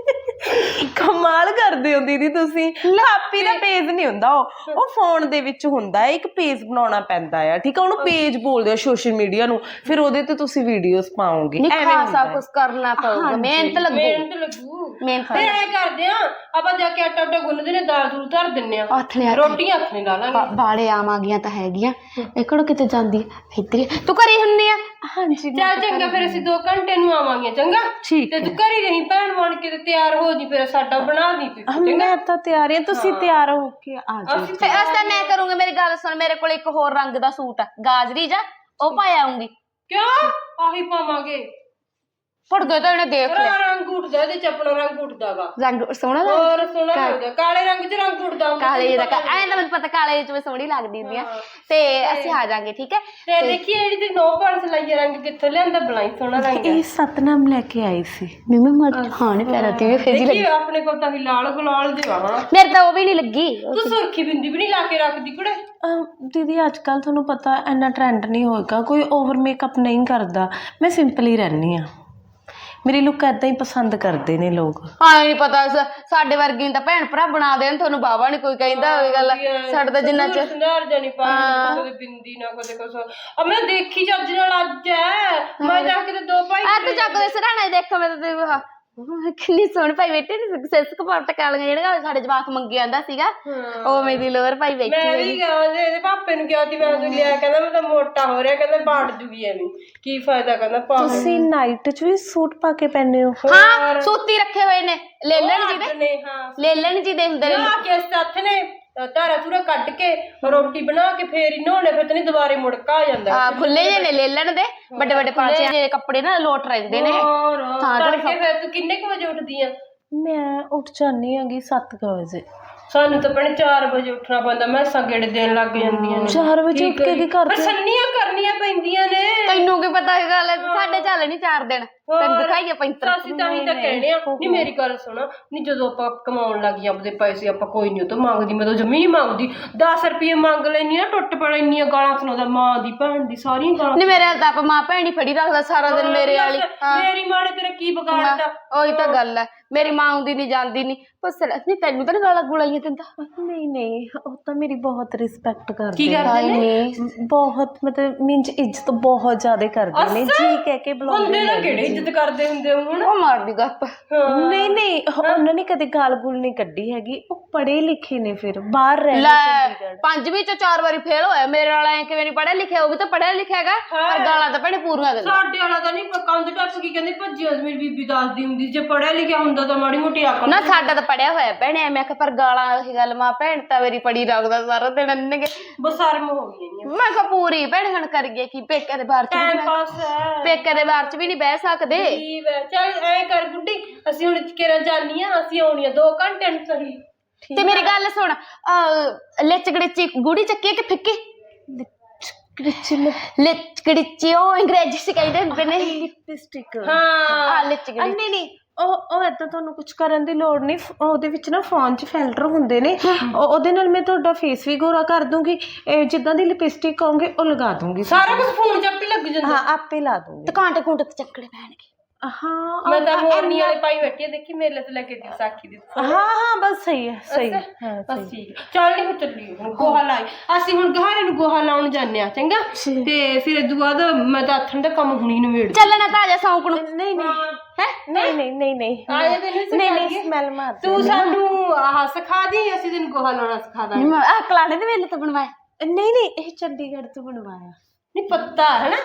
ਕਮਾਲ ਕਰਦੇ ਹੋ ਦੀਦੀ ਤੁਸੀਂ। ਕਾਪੀ ਦਾ ਪੇਜ ਨਹੀਂ ਹੁੰਦਾ ਉਹ। ਉਹ ਫੋਨ ਦੇ ਵਿੱਚ ਹੁੰਦਾ ਹੈ ਇੱਕ ਪੇਜ ਬਣਾਉਣਾ ਪੈਂਦਾ ਆ ਠੀਕ ਆ? ਉਹਨੂੰ ਪੇਜ ਬੋਲਦੇ ਆ ਸੋਸ਼ਲ ਮੀਡੀਆ ਨੂੰ। ਫਿਰ ਉਹਦੇ ਤੇ ਤੁਸੀਂ ਵੀਡੀਓਜ਼ ਪਾਓਗੇ। ਨਹੀਂ ਐਵੇਂ ਖਾਸਾ ਹੁੰਦਾ ਹੈ। ਕੁਝ ਕਰਨਾ ਪਊਗਾ। ਮਿਹਨਤ ਲੱਗੂ। ਮਿਹਨਤ ਲੱਗੂ। ਮਿਹਨਤ ਫਿਰ ਐ ਕਰਦੇ ਆ ਆਪਾਂ ਜਾ ਕੇ ਆਟਾ ਆਟਾ ਗੁੰਨਦੇ ਨੇ ਦਾਲ ਦੂਲ ਧਰ ਦਿੰਨੇ ਆ ਹੱਥ ਲਿਆ ਰੋਟੀਆਂ ਹੱਥ ਨਹੀਂ ਲਾ ਲਾਂਗੇ। ਬਾਲੇ ਆਮ ਆ ਗਈਆਂ ਤਾਂ ਹੈਗੀਆਂ। ਇਕੜੋ ਕਿਤੇ ਜਾਂਦੀ ਇੱਧਰ। ਤੂੰ ਘਰੇ ਹੁੰਨੀ ਆ? ਹਾਂਜੀ ਚੱਲ ਚੰਗਾ ਫਿਰ ਅਸੀਂ 2 ਘੰਟੇ ਨੂੰ ਆਵਾਂਗੇ ਚੰਗਾ? ਠੀਕ ਤੇ ਤੂੰ ਘਰੀ ਰਹੀ ਭੈਣ ਬਣ ਕੇ ਤੇ ਤਿਆਰ ਹੋ ਜੀ ਫਿਰ ਸਾਡਾ ਬਣਾ ਦੀ ਤੂੰ ਮੈਂ ਤਾਂ ਤਿਆਰ ਹਾਂ ਤੁਸੀਂ ਤਿਆਰ ਹੋ ਕੇ ਆ ਜਾਓ। ਅਸੀਂ ਫਿਰ ਅਸਾਂ ਮੈਂ ਕਰੂੰਗੀ ਮੇਰੀ ਗੱਲ ਸੁਣ ਮੇਰੇ ਕੋਲ ਇੱਕ ਹੋਰ ਰੰਗ ਦਾ ਸੂਟ ਆ ਗਾਜਰੀ ਜਾ ਉਹ ਪਾ ਆਉਂਗੀ ਕਿਉਂ? ਆਹੀ ਪਾਵਾਂਗੇ। ਫੜ ਗਏ ਤਾਂ ਇਹਨੇ ਦੇਖ ਲਿਆ। ਰੰਗ ਉੱਠਦਾ ਇਹਦੇ ਚ ਆਪਣਾ ਰੰਗ ਉੱਠਦਾਗਾ। ਰੰਗ ਸੋਹਣਾ ਲੱਗ ਹੋਰ ਸੋਹਣਾ ਲੱਗਦਾ ਕਾਲੇ ਰੰਗ ਚ ਰੰਗ ਉੱਠਦਾ ਹੁੰਦਾ ਕਾਲੇ ਜਿਹੇ ਦਾ ਐਂ ਤਾਂ ਮੈਨੂੰ ਪਤਾ ਕਾਲੇ ਚ ਮੈਂ ਸੋਹਣੀ ਲੱਗਦੀ ਹੁੰਦੀ ਆ। ਤੇ ਅਸੀਂ ਆ ਜਾਾਂਗੇ ਠੀਕ ਹੈ? ਤੇ ਦੇਖੀ ਜਿਹੜੀ ਤੇ ਨੋ ਪਾਲਸ ਲਾਈ ਰੰਗ ਕਿੱਥੋਂ ਲਿਆਂਦਾ ਬਲਾਈ ਸੋਹਣਾ ਰੰਗ ਹੈ। ਇਹ ਸਤਨਾਮ ਲੈ ਕੇ ਆਈ ਸੀ। ਮਿਮੇ ਮਰ ਹਾਂ ਨਹੀਂ ਪੈਰਾ ਤੇ ਫੇਰ ਜੀ ਦੇਖੀ ਆਪਣੇ ਕੋਲ ਤਾਂ ਵੀ ਲਾਲ ਗੁਲਾਲ ਜਿਹਾ ਵਾ ਮੇਰੇ ਤਾਂ ਉਹ ਵੀ ਨਹੀਂ ਲੱਗੀ। ਤੂੰ ਸੁਰਖੀ ਬਿੰਦੀ ਵੀ ਨਹੀਂ ਲਾ ਕੇ ਰੱਖਦੀ ਕੁੜੇ? ਦੀਦੀ ਅੱਜ ਕੱਲ ਤੁਹਾਨੂੰ ਪਤਾ ਇੰਨਾ ਟ੍ਰੈਂਡ ਨਹੀਂ ਹੋਏਗਾ ਕੋਈ ਓਵਰ ਮੇਕਅਪ ਨਹੀਂ ਕਰਦਾ। ਮੈਂ ਸਿੰਪਲ ਹੀ ਰਹਿੰਦੀ ਆ ਮੇਰੀ ਲੁੱਕ ਐਦਾਂ ਹੀ ਪਸੰਦ ਕਰਦੇ ਨੇ ਲੋਕ। ਹਾਂ ਨਹੀਂ ਪਤਾ ਸ- ਸਾਡੇ ਵਰਗੀ ਨੂੰ ਤਾਂ ਭੈਣ ਭਰਾ ਬਣਾ ਦੇਣ ਤੁਹਾਨੂੰ ਬਾਬਾ ਨਹੀਂ ਕੋਈ ਕਹਿੰਦਾ ਹੋਵੇ ਗੱਲ। ਸਾਡੇ ਤਾਂ ਜਿੰਨਾ ਚ ਸੁੰਦਰ ਜਣੀ ਪਾ ਕਦੇ ਬਿੰਦੀ ਨਾ ਕਦੇ ਕੁਛ। ਆ ਮੈਂ ਦੇਖੀ ਚੱਜ ਨਾਲ ਅੱਜ ਐ। ਮੈਂ ਜਾ ਕੇ ਤੇ ਦੋ ਭਾਈ ਆ ਤੂੰ ਚੱਕ ਦੇ ਸਰਾਣਾ ਦੇਖੋ ਮੈਂ ਤਾਂ ਤੇ ਆਹ, ਕਿੰਨੀ ਸੋਹਣੀ ਭਾਈ ਬੈਠੇ ਨੇ ਸਿਸ ਕਪਾਟ ਕਾਲੀਆਂ ਜਿਹੜਾ ਸਾਡੇ ਜਵਾਕ ਮੰਗੀ ਜਾਂਦਾ ਸੀਗਾ ਉਹ ਮੇਰੀ ਲੋਅਰ ਭਾਈ ਬੈਠੀ ਮੈਂ ਵੀ ਗਿਆ ਜੇ ਇਹਦੇ ਪਾਪੇ ਨੂੰ ਕਿਹਾ ਸੀ ਮੈਂ ਤੂੰ ਲਿਆ ਕਹਿੰਦਾ ਮੈਂ ਤਾਂ ਮੋਟਾ ਹੋ ਰਿਹਾ ਕਹਿੰਦਾ ਬਾੜ ਜੂਗੀ ਐਵੇਂ ਕੀ ਫਾਇਦਾ ਕਹਿੰਦਾ ਪਾ ਤੁਸੀਂ ਨਾਈਟ 'ਚ ਵੀ ਸੂਟ ਪਾ ਕੇ ਪੈਂਦੇ ਹੋ। ਹਾਂ ਸੂਤੀ ਰੱਖੇ ਹੋਏ ਨੇ ਲੈ ਲੈਣ ਜੀ ਦੇ। ਨੇ ਹਾਂ ਲੈ ਲੈਣ ਜੀ ਦੇ ਹੁੰਦੇ ਨੇ। ਆ ਕੇ ਸੱਥ ਨੇ। ਧਾਰਾ ਧੂਰਾ ਕੱਢ ਕੇ ਰੋਟੀ ਬਣਾ ਕੇ ਫੇਰ ਹੀ ਨਹਾਉਣੇ ਫਿਰ ਤੇ ਨਹੀਂ ਦੁਬਾਰੇ ਮੁੜਕਾ ਆ ਜਾਂਦਾ। ਆ ਖੁੱਲੇ ਜੇ ਨੇ ਲੈ ਲੈਣ ਦੇ ਵੱਡੇ ਵੱਡੇ ਪਾਂਚੇ ਜੇ ਕੱਪੜੇ ਨਾ ਲੋਟ ਰਹਿੰਦੇ ਨੇ। ਹੋਰ ਤੜਕੇ ਫਿਰ ਤੂੰ ਕਿੰਨੇ ਕੁ ਵਜੇ ਉੱਠਦੀ ਆ? ਮੈਂ ਉੱਠ ਜਾਂਦੀ ਹੈਗੀ 7 ਵਜੇ। ਸਾਨੂੰ ਤਾਂ ਭੈਣੇ 4 ਵਜੇ ਉੱਠਣਾ ਪੈਂਦਾ ਮੈਂ ਗੇੜੇ ਦੇਣ ਲੱਗ ਜਾਂਦੀਆਂ ਨੇ। 4 ਵਜੇ ਉੱਠ ਕੇ ਕੀ ਪਰ ਕਰਦੇ ਸੰਨੀਆਂ ਕਰਨੀਆਂ ਪੈਂਦੀਆਂ ਨੇ। ਤੈਨੂੰ ਕੀ ਪਤਾ ਇਹ ਗੱਲ ਸਾਡੇ ਚੱਲ ਨਹੀਂ ਚਾਰ ਦਿਨ। ਤੈਨੂੰ ਦਿਖਾਈਏ ਪੈਂਤਰ ਅਸੀਂ ਤਾਂ ਹੀ ਤਾਂ ਕਹਿਣੇ ਆ ਨਹੀਂ ਮੇਰੀ ਗੱਲ ਸੁਣੋ ਨਹੀਂ ਜਦੋਂ ਆਪਾਂ ਕਮਾਉਣ ਲੱਗ ਆਪਦੇ ਪੈਸੇ ਆਪਾਂ ਕੋਈ ਨਹੀਂ ਉਹ ਤੋਂ ਮੰਗਦੀ ਮੈਂ ਤਾਂ ਜਮੀ ਨਹੀਂ ਮੰਗਦੀ 10 ਰੁਪਏ ਮੰਗ ਲੈਣੀ ਆ ਟੁੱਟ ਪੜਾ ਇੰਨੀਆਂ ਗਾਲਾਂ ਸੁਣਾਉਂਦਾ ਮਾਂ ਦੀ ਭੈਣ ਦੀ ਸਾਰੀਆਂ ਗਾਲਾਂ ਨਹੀਂ ਮੇਰੇ ਤਾਂ ਆਪ ਮਾਂ ਭੈਣ ਹੀ ਫੜੀ ਰੱਖਦਾ ਸਾਰਾ ਦਿਨ ਮੇਰੇ ਵਾਲੀ। ਮੇਰੀ ਮਾਂ ਨੇ ਤੇਰਾ ਕੀ ਵਿਗਾੜਤਾ ਉਹੀ ਤਾਂ ਗੱਲ ਹੈ। ਮੇਰੀ ਮਾਂ ਆਉਂਦੀ ਨਹੀਂ ਜਾਂਦੀ ਨਹੀਂ ਬਸ ਨਹੀਂ ਤੈਨੂੰ ਤਾਂ ਨੀ ਗਾਲਾਂ ਗੁਲਾਈਆਂ ਦਿੰਦਾ ਨਹੀਂ ਨਹੀਂ ਉਹ ਤਾਂ ਮੇਰੀ ਬਹੁਤ ਰਿਸਪੈਕਟ ਕਰਦੇ ਕੀ ਨੇ। ਕਰਦੇ ਨੇ? ਨਹੀਂ ਬਹੁਤ ਮਤਲਬ ਮੀਨਸ ਇੱਜ਼ਤ ਬਹੁਤ ਜ਼ਿਆਦਾ ਕਰਦੇ ਨੇ। ਜੀ ਕਹਿ ਕੇ ਬੁਲਾਉਂਦੇ ਕਿਹੜੇ ਇੱਜ਼ਤ ਕਰਦੇ ਹੁੰਦੇ ਹੁਣ ਉਹ ਮਾਰਦੀ ਗੱਪ। ਨਹੀਂ ਨਹੀਂ ਉਹਨਾਂ ਨੇ ਕਦੇ ਗਾਲ ਗੁਲ ਨਹੀਂ ਕੱਢੀ ਹੈਗੀ। ਉਹ ਪੜ੍ਹੇ ਲਿਖੇ ਨੇ ਫਿਰ ਬਾਹਰ ਰਹਿ ਲੈ ਪੰਜਵੀਂ ਚ ਚਾਰ ਵਾਰੀ ਫੇਲ ਹੋਇਆ। ਮੇਰੇ ਵਾਲਾ ਐ ਕਿਵੇਂ ਨਹੀਂ ਪੜਿਆ ਲਿਖਿਆ ਉਹ ਵੀ ਤਾਂ ਪੜਿਆ ਲਿਖਿਆ ਹੈਗਾ ਪਰ ਗਾਲਾਂ ਤਾਂ ਭੈਣੇ ਪੂਰੀਆਂ ਦਿੰਦਾ। ਸਾਡੇ ਵਾਲਾ ਤਾਂ ਨਹੀਂ ਕੰਧ ਟੱਪ ਕੀ ਕਹਿੰਦੀ ਭੱਜੀ ਮੇਰੀ ਬੀਬੀ ਦੱਸਦੀ ਹੁੰਦੀ ਜੇ ਪੜਿਆ ਲਿਖਿਆ ਹੁੰਦਾ ਤਾਂ ਮਾੜੀ ਮੋਟੀ ਅਕਲ ਨਾ ਸਾਡਾ ਤਾਂ ਪੜਿਆ ਹੋਇਆ ਭੈਣੇ ਮੈਂ ਕਿਹਾ ਪਰ ਗਾਲਾਂ ਉਹੀ ਗੱਲ ਮਾਂ ਭੈਣ ਤਾਂ ਮੇਰੀ ਪੜੀ ਰੱਖਦਾ ਸਾਰਾ ਦਿਨ ਅੰਨਗੇ ਬਸਰਮ ਹੋ ਗਈ ਨਹੀਂ ਮੈਂ ਕਿਹਾ ਪੂਰੀ ਭੈਣ ਹਣ ਕਰ ਕਰੀਏ ਕੀ ਪੇਕੇ ਦੇ ਬਾਹਰ ਚ ਵੀ ਟਾਈਮ ਨਹੀਂ ਪਾਸ ਹੈ। ਪੇਕੇ ਦੇ ਬਾਹਰ ਚ ਵੀ ਨਹੀਂ ਬਹਿ ਸਕਦੇ ਠੀਕ ਹੈ ਚੱਲ ਐ ਕਰ ਗੁੱਡੀ ਅਸੀਂ ਹੁਣ ਕਿਰਾਂ ਜਾਨੀ ਆ ਅਸੀਂ ਆਉਣੀ ਆ 2 ਘੰਟੇ ਨੂੰ ਸਹੀ। ਤੇ ਮੇਰੀ ਗੱਲ ਸੁਣ ਲਿਚ ਗੜਿਚੀ ਗੂੜੀ ਚੱਕੀ ਕਿ ਫਿੱਕੀ? ਲਿਚ ਗੜਿਚੀ ਉਹ ਅੰਗਰੇਜ਼ੀ ਚ ਕਹਿੰਦੇ ਹੁੰਦੇ ਨੇ। ਲਿਪਸਟਿਕ। ਹਾਂ। ਲਿਚ ਆ, ਗੜੀ ਨਹੀਂ ਨਹੀਂ ਉਹ ਉਹ ਏਦਾਂ ਤੁਹਾਨੂੰ ਕੁਝ ਕਰਨ ਦੀ ਲੋੜ ਨਹੀਂ ਫ- ਉਹਦੇ ਵਿੱਚ ਨਾ ਫੋਨ 'ਚ ਫਿਲਟਰ ਹੁੰਦੇ ਨੇ। ਉਹ- ਉਹਦੇ ਨਾਲ ਮੈਂ ਤੁਹਾਡਾ ਫੇਸ ਵੀ ਗੋਰਾ ਕਰ ਦੂੰਗੀ ਇਹ ਜਿੱਦਾਂ ਦੀ ਲਿਪਸਟਿਕ ਕਹੋਗੇ ਉਹ ਲਗਾ ਦੂੰਗੀ। ਸਾਰਾ ਕੁਝ ਫੋਨ ਚੱਪੀ ਲੱਗ ਜਾਂਦਾ। ਹਾਂ ਆਪੇ ਲਾ ਦੂੰਗੀ। ਤੇ ਕਾਂਟੇ ਕੁੰਟੇ ਤੇ ਚੱਕੜੇ ਪੈਣਗੇ। ਹਾਂ ਮੈਂ ਤਾਂ ਮੋਰਨੀ ਵਾਲੇ ਪਾਈ ਬੈਠੀ ਆ ਦੇਖੀ ਮੇਰੇ ਲਈ ਲੈ ਕੇ ਦੀ ਸਾਖੀ ਦੀ ਹਾਂ ਹਾਂ ਬਸ ਸਹੀ ਹੈ ਸਹੀ ਹੈ। ਹਾਂ ਬਸ ਠੀਕ ਹੈ। ਚੱਲ ਨਹੀਂ ਚੱਲੀ ਹੁਣ ਗੋਹਾ ਲਾਈ। ਅਸੀਂ ਹੁਣ ਗਹਾਰੇ ਨੂੰ ਗੋਹਾ ਲਾਉਣ ਜਾਂਦੇ ਆ ਚੰਗਾ? ਤੇ ਫਿਰ ਇਦੋਂ ਬਾਅਦ ਮੈਂ ਤਾਂ ਆਥਣ ਦਾ ਕੰਮ ਹੁਣੀ ਨਵੇੜ ਚੱਲਣਾ ਤਾਂ ਆ ਜਾ ਸੌਂਕ ਨੂੰ। ਨਹੀਂ ਨਹੀਂ। ਹੈ? ਨਹੀਂ ਨਹੀਂ ਨਹੀਂ ਨਹੀਂ। ਆਏ ਤੇ ਨਹੀਂ ਨਹੀਂ ਸਮੈਲ ਮਾਰ ਤੂੰ ਸਾਨੂੰ ਆਹ ਸਿਖਾ ਦੀ ਅਸੀਂ ਤੈਨੂੰ ਗੋਹਾ ਲਾਉਣਾ ਸਿਖਾ ਦਾਂਗੇ। ਆ ਕਲਾੜੇ ਦੇ ਵੇਲੇ ਤੋਂ ਬਣਵਾਇਆ। ਨਹੀਂ ਨਹੀਂ ਇਹ ਚੰਡੀਗੜ੍ਹ ਤੋਂ ਬਣਵਾਇਆ। ਨਹੀਂ ਪਤਾ ਹੈ ਨਾ?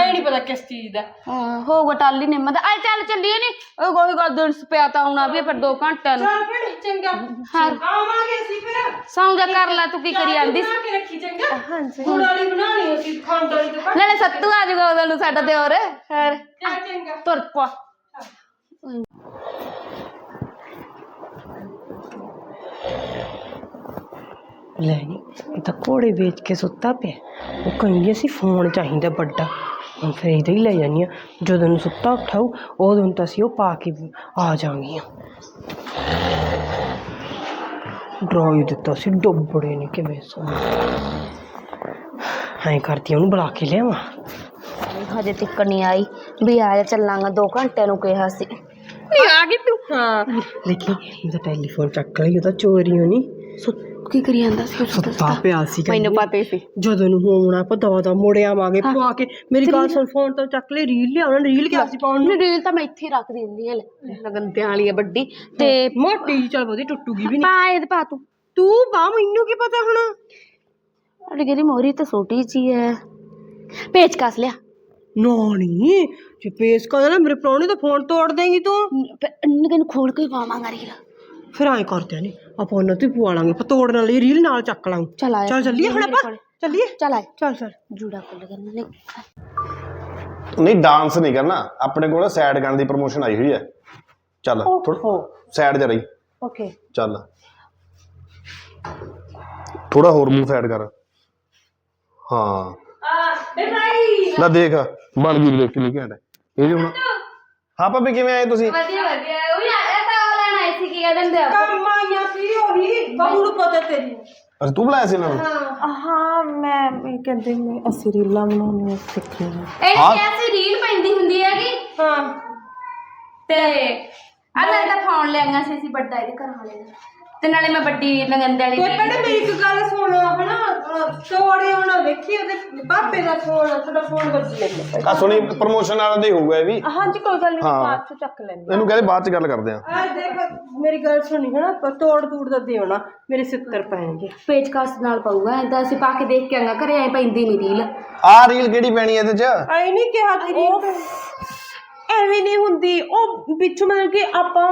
ਐ ਨਹੀਂ ਪਤਾ ਕਿਸ ਚੀਜ਼ ਦਾ। ਹਾਂ ਹੋਊਗਾ ਟਾਲੀ ਨਿੰਮ ਦਾ ਆ ਚੱਲ ਚੱਲੀਏ ਨੀ। ਉਹ ਕੋਈ ਗੱਲ ਦਿਨ ਪਿਆ ਤਾਂ ਆਉਣਾ ਵੀ ਫਿਰ 2 ਘੰਟਿਆਂ ਨੂੰ। ਚੱਲ ਭੈਣੇ ਚੰਗਾ। ਹਾਂ। ਆਵਾਂਗੇ ਅਸੀਂ ਫਿਰ। ਸੌਂ ਜਾ ਕਰ ਲੈ ਤੂੰ ਕੀ ਕਰੀ ਜਾਂਦੀ? ਬਣਾ ਕੇ ਰੱਖੀ ਚੰਗਾ। ਹਾਂਜੀ। ਹੁਣ ਵਾਲੀ ਬਣਾਣੀ ਅਸੀਂ ਖੰਡ ਵਾਲੀ ਤੋਂ ਨਾਲੇ ਸੱਤੂ ਆ ਜਾਊਗਾ ਉਹਦਾ ਨੂੰ ਸਾਡਾ ਤੇ ਹੋਰ। ਹੋਰ ਚੰਗਾ। ਤੁਰ ਪਾ। ਲੈ ਨੀ ਇਹ ਤਾਂ ਘੋੜੇ ਵੇਚ ਕੇ ਸੁੱਤਾ ਪਿਆ। ਉਹ ਕਹਿੰਦੀ ਸੀ ਫੋਨ ਚਾਹੀਦਾ ਵੱਡਾ। ਹੁਣ ਫਿਰ ਇਹਦਾ ਹੀ ਲੈ ਜਾਨੀ ਆ। ਜਦੋਂ ਨੂੰ ਸੁੱਤਾ ਉਠਾਉ ਉਦੋਂ ਨੂੰ ਤਾਂ ਅਸੀਂ ਉਹ ਪਾ ਕੇ ਆ ਜਾਵਾਂਗੀਆਂ। ਡਰਾਈ ਦਿੱਤਾ ਸੀ ਡੁੱਬੜੇ ਨੇ ਕਿਵੇਂ ਸੋਣਾ ਐਂ ਕਰਦੀ ਆ, ਉਹਨੂੰ ਬੁਲਾ ਕੇ ਲਿਆਵਾਂ। ਹਜੇ ਤੱਕ ਨਹੀਂ ਆਈ। ਵੀ ਆ ਜਾ ਚੱਲਾਂਗਾ। 2 ਘੰਟਿਆਂ ਨੂੰ ਕਿਹਾ ਸੀ। ਨਹੀਂ ਆ ਗਈ ਤੂੰ। ਹਾਂ। ਲੇਕਿਨ ਉਹਦਾ ਟੈਲੀਫੋਨ ਚੱਕ ਲਈ ਉਹਦਾ ਚੋਰੀ ਹੋਣੀ ਕੀ ਕਰੀ ਜਾਂਦਾ ਸੀ? ਸੁੱਤਾ ਪਿਆ ਸੀ ਮੈਨੂੰ ਪਤਾ ਹੀ ਸੀ। ਜਦੋਂ ਨੂੰ ਹੋਣਾ ਆਪਾਂ ਦਵਾ ਦਾ ਮੁੜ ਆਵਾਂਗੇ ਪਵਾ ਕੇ। ਮੇਰੀ ਗੱਲ ਸੁਣ ਫੋਨ ਤੋਂ ਚੱਕ ਲਈ ਰੀਲ ਲਿਆਉਣਾ ਰੀਲ ਕਿਆ ਸੀ ਪਾਉਣ ਨੂੰ? ਨਹੀਂ ਰੀਲ ਤਾਂ ਮੈਂ ਇੱਥੇ ਹੀ ਰੱਖ ਦਿੰਦੀ ਹਾਂ। ਲਗੰਦਿਆਂ ਵਾਲੀ ਆ ਵੱਡੀ। ਤੇ ਮੋਟੀ ਜਿਹੀ ਚੱਲ ਉਹਦੀ ਟੁੱਟੂਗੀ ਵੀ ਨਹੀਂ। ਪਾ ਇਹਦੇ ਪਾ ਤੂੰ। ਤੂੰ ਬਾ ਮੈਨੂੰ ਕੀ ਪਤਾ ਹੁਣ? ਅਰੇ ਗਰੀ ਮੋਰੀ ਤਾਂ ਛੋਟੀ ਜੀ ਹੈ। ਪੇਚ ਕਸ ਲਿਆ। ਨਾ ਨਹੀਂ ਜੇ ਪੇਸ ਕਰ ਨਾ ਮੇਰੇ ਪ੍ਰਾਹੁਣੇ ਦਾ ਫੋਨ ਤੋੜ ਦੇਂਗੀ ਤੂੰ। ਨਿਕੇ ਨੂੰ ਖੋਲ ਕੇ ਹੀ ਪਾਵਾਂਗਾ ਰੀਲ ਫਿਰ ਐਂ ਕਰਦੇ ਨੇ ਆਪਾਂ ਉਹਨਾਂ ਤੋਂ ਹੀ ਪਵਾ ਲਾਂਗੇ ਆਪਾਂ ਤੋੜਨ ਵਾਲੀ ਰੀਲ ਨਾਲ ਚੱਕ ਲਾਂਗੇ। ਚੱਲ ਚੱਲੀਏ ਹੁਣ ਆਪਾਂ? ਚੱਲੀਏ? ਚੱਲ ਆ ਚੱਲ ਚੱਲ। ਜੂੜਾ ਖੋਲ ਕਰਨਾ ਨਹੀਂ ਨਹੀਂ ਡਾਂਸ ਨਹੀਂ ਕਰਨਾ। ਆਪਣੇ ਕੋਲ ਸਾਈਡ ਗਨ ਦੀ ਪ੍ਰੋਮੋਸ਼ਨ ਆਈ ਹੋਈ ਹੈ। ਚੱਲ ਥੋੜਾ ਸਾਈਡ ਜਾ ਰਹੀ। ਓਕੇ। ਚੱਲ। ਥੋੜਾ ਹੋਰ ਮੂੰਹ ਸਾਈਡ ਕਰ। ਹਾਂ। ਲੈ ਦੇਖ ਬਣ ਗਈ ਦੇਖ ਕਿੰਨੀ ਘੈਂਟ। ਹੈ ਇਹ ਜੀ ਹੁਣ ਹਾਂ ਭਾਬੀ ਕਿਵੇਂ ਆਏ ਤੁਸੀਂ? ਵਧੀਆ ਵਧੀਆ। ਲੈਣ ਆਈ ਸੀ ਕੀ ਕਹਿੰਦੇ ਕੰਮ ਆਈਆਂ ਸੀ ਉਹੀ ਬਹੂ ਨੂੰ ਪਤਾ ਤੇਰੀ ਅੱਛਾ ਤੂੰ ਬੁਲਾਇਆ ਸੀ ਇਹਨਾਂ ਨੂੰ? ਹਾਂ। ਮੈਂ ਇਹ ਕਹਿੰਦੇ ਮੈਂ ਅਸੀਂ ਰੀਲਾਂ ਬਣਾਉਣੀਆਂ ਸਿੱਖਣੀਆਂ। ਇਹ ਹਾਂ। ਰੀਲ ਪੈਂਦੀ ਹੁੰਦੀ ਹੈਗੀ। ਹਾਂ। ਤੇ ਤਾਂ ਫੋਨ ਲੈ ਆਂਗਾ ਸੀ ਅਸੀਂ ਵੱਡਾ ਇਹਦੇ ਘਰ ਵਾਲੇ ਦਾ। ਤੇ ਨਾਲੇ ਮੈਂ ਵੱਡੀ ਨਗੰਦੇ ਵਾਲੀ ਤੇ ਭੈਣੇ ਮੇਰੀ ਇੱਕ ਗੱਲ ਸੁਣ ਹਨਾ? ਤੋੜੇ ਹੋਣਾ ਦੇਖੀ ਉਹਦੇ ਪਾਪੇ ਦਾ ਫੋਨ ਤੁਹਾਡਾ ਫੋਨ ਵੱਜੀ ਜਾਂਦਾ ਆ ਸੁਣੀ ਪ੍ਰੋਮੋਸ਼ਨ ਵਾਲਾ ਦੇ ਹੋਊਗਾ ਇਹ ਵੀ। ਹਾਂਜੀ ਕੋਈ ਗੱਲ ਨਹੀਂ ਹਾਂ। ਬਾਅਦ ਚ ਚੱਕ ਲੈਂਦੇ ਇਹਨੂੰ ਕਹਿੰਦੇ ਬਾਅਦ ਚ ਗੱਲ ਕਰਦੇ ਆ ਆ ਦੇਖ ਮੇਰੀ ਗੱਲ ਸੁਣੀ ਹਨਾ? ਪ- ਤੋੜ ਤੂੜ ਦਾ ਦੇਉਣਾ ਮੇਰੇ ਸਿੱਤਰ ਪੈਣਗੇ। ਪੇਜ ਕਾਸਟ ਨਾਲ ਪਾਊਗਾ ਐਂ ਤਾਂ ਅਸੀਂ ਪਾ ਕੇ ਦੇਖ ਕੇ ਆਂਗਾ ਘਰੇ ਐ ਪੈਂਦੀ ਨਹੀਂ ਰੀਲ ਆਹ ਰੀਲ ਕਿਹੜੀ ਪੈਣੀ ਇਹਦੇ ਚ? ਆਈ ਨਹੀਂ ਕਿਹਾ ਤੇਰੀ ਐਵੇਂ ਨਹੀਂ ਹੁੰਦੀ। ਉਹ ਵਿੱਚੋਂ ਮਤਲਬ ਕਿ ਆਪਾਂ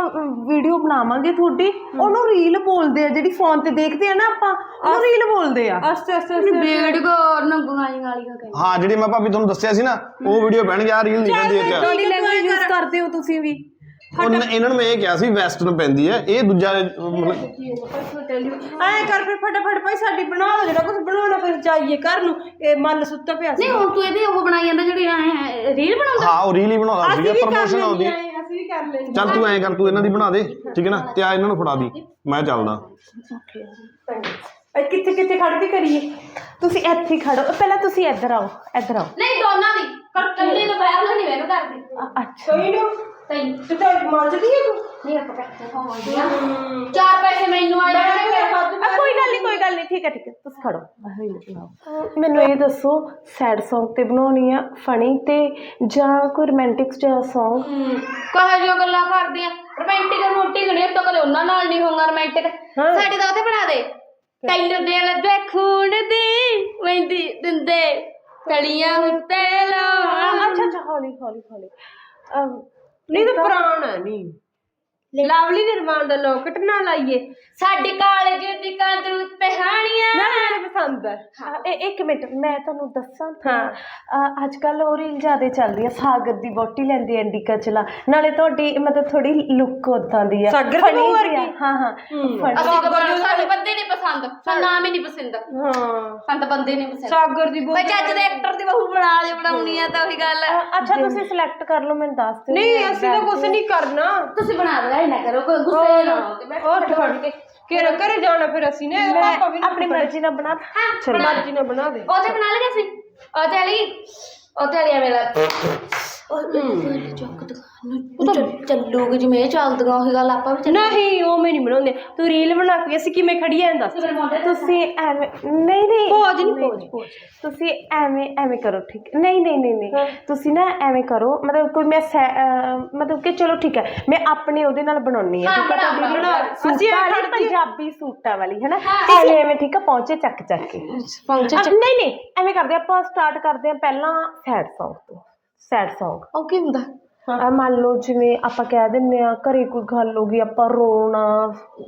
ਵੀਡੀਓ ਬਣਾਵਾਂਗੇ ਤੁਹਾਡੀ। ਉਹਨੂੰ ਰੀਲ ਬੋਲਦੇ ਆ ਜਿਹੜੀ ਫੋਨ ਤੇ ਦੇਖਦੇ ਆ ਨਾ ਆਪਾਂ ਉਹ ਰੀਲ ਬੋਲਦੇ ਆ। ਅਸਤੇ ਅਸਤੇ ਬੇੜਗੋ ਨੰਗੂਆਂ ਵਾਲੀਆਂ ਕਹੀ ਹਾਂ ਜਿਹੜੀ ਮੈਂ ਭਾਬੀ ਤੁਹਾਨੂੰ ਦੱਸਿਆ ਸੀ ਨਾ ਉਹ ਵੀਡੀਓ ਪੈਣਗੇ ਆਹ ਰੀਲ ਨਹੀਂ ਪੈਂਦੀ ਇਹ ਚ ਤੁਹਾਡੀ ਲੈਂਗੁਏਜ ਯੂਜ਼ ਕਰਦੇ ਹੋ ਤੁਸੀਂ ਵੀ। ਉਹ ਨ- ਇਹਨਾਂ ਨੂੰ ਮੈਂ ਇਹ ਕਿਹਾ ਸੀ ਵੈਸਟਰਨ ਪੈਂਦੀ ਹੈ। ਇਹ ਦੂਜਾ ਮਤਲਬ ਐ ਕਰ ਫਿਰ ਫਟਾਫਟ ਭਾਈ ਸਾਡੀ ਬਣਾ ਲਓ ਜਿਹੜਾ ਕੁਝ ਬਣਾਉਣਾ ਫਿਰ ਜਾਈਏ ਘਰ ਨੂੰ। ਇਹ ਮੱਲ ਸੁੱਤਾ ਪਿਆ ਸੀ ਨਹੀਂ ਹੁਣ ਤੂੰ ਇਹਦੇ ਉਹ ਬਣਾਈ ਜਾਂਦਾ ਜਿਹੜੀ ਐਂ ਰੀਲ ਬਣਾਉਂਦਾ? ਹਾਂ ਉਹ ਰੀਲ ਹੀ ਬਣਾਉਂਦਾ ਸੀਗਾ ਪ੍ਰੋਮੋਸ਼ਨ ਆਉਂਦੀ। ਹੈ। ਐਂ ਅਸੀਂ ਵੀ ਕਰ ਲੈਂਦੇ ਚੱਲ ਤੂੰ ਐਂ ਕਰ ਤੂੰ ਇਹਨਾਂ ਦੀ ਬਣਾ ਦੇ ਠੀਕ ਹੈ ਨਾ? ਤੇ ਆ ਇਹਨਾਂ ਨੂੰ ਫੜਾ ਦੀ। ਮੈਂ ਚੱਲਦਾ। ਐ ਕਿੱਥੇ ਕਿੱਥੇ ਖੜ ਕੇ ਕਰੀਏ? ਤੁਸੀਂ ਇੱਥੇ ਹੀ ਖੜੋ ਪਹਿਲਾਂ ਤੁਸੀਂ ਇੱਧਰ ਆਓ ਇੱਧਰ ਆਓ। ਨਹੀਂ ਦੋਨਾਂ ਦੀ। ਕੱਲੀ ਨੂੰ ਪੈਰ ਨਹੀਂ ਮੈਨੂੰ ਕਰਦੀ? ਅੱਛਾ। ਕੋਈ ਨੂੰ। ਤੈਨੂੰ ਤੂੰ ਤਾਂ ਮੱਚਦੀ ਹੈ ਤੂੰ? ਨਹੀਂ ਆਪਾਂ ਕੱਟੇ ਹੋਵਾਂਗੇ ਚਾਰ ਪੈਸੇ ਮੈਨੂੰ ਆ। ਜਾਣਗੇ ਮੇਰੇ ਹੱਥ ਆ, ਕੋਈ ਗੱਲ ਨਹੀਂ ਕੋਈ ਗੱਲ ਨਹੀਂ ਠੀਕ ਹੈ ਠੀਕ ਹੈ ਤੁਸੀਂ ਖੜੋ। ਆਹ ਰੀਲ ਬਣਾਓ ਮੈਨੂੰ ਇਹ ਦੱਸੋ ਸੈਡ Song ਤੇ ਬਣਾਉਣੀ ਆ ਫਨੀ ਤੇ ਜਾਂ ਕੋਈ ਰੋਮਾਂਟਿਕ ਜਿਹਾ Song? ਕਹੇ ਜੋ ਗੱਲਾਂ ਕਰਦੀਆਂ ਰੋਮਾਂਟਿਕ ਰੋਮਾਂਟਿਕ ਨਹੀਂ ਤਾਂ ਕਦੇ ਉਹਨਾਂ ਨਾਲ ਨਹੀਂ ਹੋਊਗਾ ਰੋਮਾਂਟਿਕ ਸਾਡੇ ਤਾਂ ਉੱਥੇ ਬਣਾ ਦੇ। ਤੈਨੂੰ ਦੇ ਖੂਨ ਦੀ ਵੈਂਦੀ ਦਿੰਦੇ। ਤਲੀਆਂ ਉੱਤੇ ਲਾ ਅੱਛਾ ਅੱਛਾ ਹੌਲੀ ਹੌਲੀ ਹੌਲੀ। ਅਮ, ਨਹੀਂ ਤਾਂ ਪੁਰਾਣਾ ਨਹੀਂ। ਲਵਲੀ ਨਿਰਮਾਨ ਦਾ ਲੋਕਟ ਨਾ ਲਾਈਏ। ਸਾਡੀ ਕਾਲਜ ਦੀ ਕੰਦਰੂਤ ਪਹਿਰਾਣੀਆਂ ਨਾ ਮੈਨੂੰ ਪਸੰਦ ਹੈ। ਇਹ ਇੱਕ ਮਿੰਟ ਮੈਂ ਤੁਹਾਨੂੰ ਦੱਸਾਂ ਹਾਂ। ਅੱਜ ਕੱਲ ਉਹ ਰੀਲ ਜ਼ਿਆਦਾ ਚੱਲਦੀ ਆ ਸਾਗਰ ਦੀ ਬੋਟੀ ਲੈਂਦੀ ਐ ਇੰਡੀਕਾ ਚਲਾ ਨਾਲੇ ਤੁਹਾਡੀ ਮਤਲਬ ਥੋੜੀ ਲੁੱਕ ਉਦਾਂ ਦੀ ਆ। ਸਾਗਰ ਦੀ Funny ਬਹੂ ਜਿਹੀ ਆ। ਵਰਗੀ? ਹਾਂ ਹਾਂ। funny। ਅਸੀਂ ਕਬਰ ਸਾਨੂੰ ਬੰਦੇ ਨਹੀਂ ਪਸੰਦ। ਸਾਨੂੰ ਨਾਮ ਹੀ ਨਹੀਂ ਪਸੰਦ। ਹਾਂ। ਸਾਨੂੰ ਤਾਂ ਬੰਦੇ ਨਹੀਂ ਪਸੰਦ। ਸਾਗਰ ਦੀ ਮੈਂ ਬੋਲੀ ਚੱਜ ਦੇ ਐਕਟਰ ਦੀ ਬਹੂ ਬਣਾ ਲਈ ਬਣਾਉਣੀ ਆ ਤਾਂ ਉਹੀ ਗੱਲ। ਅ, ਅੱਛਾ ਤੁਸੀਂ ਸਿਲੈਕਟ ਕਰ ਲਓ ਮੈਨੂੰ ਦੱਸ ਦਿਓ। ਨਹੀਂ ਅਸੀਂ ਤਾਂ ਕੁਝ ਨਹੀਂ ਕਰਨਾ। ਤੁਸੀਂ ਬਣਾ ਨਾ ਕਰੋ ਕੋਈ ਗੁੱਸੇ ਨਾ ਹੋ ਤੇ ਮੈਂ ਕੇ ਕਿਹੜਾ ਘਰੇ ਜਾਣਾ ਫਿਰ ਅਸੀਂ ਨੇ ਪਾਪਾ ਵੀ ਆਪਣੀ ਮਰਜ਼ੀ ਨਾਲ ਬਣਾ ਚਲੋ। ਮਰਜ਼ੀ ਨਾਲ ਬਣਾ ਦੇ। ਉਹ ਤੇ ਬਣਾ ਲਗੇ ਸੀ ਉਹ ਤੇ ਵਾਲੀ ਉਹ ਤੇ ਆ ਮੇਰਾ ਉਹ ਚੌਕ ਦੁਕਾਨ ਚੱਲੂਗੀ ਜਿਵੇਂ ਇਹ ਚੱਲਦੀਆਂ ਉਹੀ ਗੱਲ ਆਪਾਂ ਵੀ ਨਹੀਂ ਉਹ ਮੈਂ ਨਹੀਂ ਬਣਾਉਂਦੇ। ਤੂੰ ਰੀਲ ਬਣਾ ਕੇ ਅਸੀਂ ਕਿਵੇਂ ਖੜੀ ਆਂ ਦੱਸ। ਤੁਸੀਂ ਐਵੇਂ ਨਹੀਂ ਨਹੀਂ। ਪੋਜ ਨਹੀਂ ਪੋਜ ਪੋਜ। ਤੁਸੀਂ ਐਵੇਂ ਐਵੇਂ ਕਰੋ ਠੀਕ। ਹੈ। ਨਹੀਂ ਨਹੀਂ ਨਹੀਂ। ਨਹੀਂ ਤੁਸੀਂ ਨਾ ਐਵੇਂ ਕਰੋ। ਮਤਲਬ ਕੋਈ ਮੈਂ ਸੈ- ਅਹ, ਮਤਲਬ ਕਿ ਚਲੋ ਠੀਕ ਹੈ ਮੈਂ ਆਪਣੇ ਉਹਦੇ ਨਾਲ ਬਣਾਉਣੀ ਹੈ ਹਾਂ, ਠੀਕ ਹੈ ਬਣਾ, ਤੁਹਾਡੀ ਬਣਾ। ਸੂਟਾਂ ਅਸੀਂ ਐਵੇਂ ਵਾਲੀ ਖੜ੍ਹਦੀ- ਪੰਜਾਬੀ ਸੂਟਾਂ ਵਾਲੀ ਹੈ ਨਾ? ਐਵੇਂ ਐਵੇਂ ਠੀਕ ਹੈ ਪਹੁੰਚੇ ਚੱਕ ਚੱਕ ਕੇ। ਅਹ, ਨਹੀਂ ਨਹੀਂ ਐਵੇਂ ਕਰਦੇ ਹਾਂ, ਆਪਾਂ ਸਟਾਰਟ ਕਰਦੇ ਹਾਂ ਪਹਿਲਾਂ ਸੈਡ Song ਤੋਂ। Sad Song. ਉਹ ਕੀ ਹੁੰਦਾ? ਆ ਮੰਨ ਲਓ ਜਿਵੇਂ ਆਪਾਂ ਕਹਿ ਦਿੰਨੇ ਆ ਘਰੇ ਕੋਈ ਗੱਲ ਹੋ ਗਈ ਆਪਾਂ ਰੋਣਾ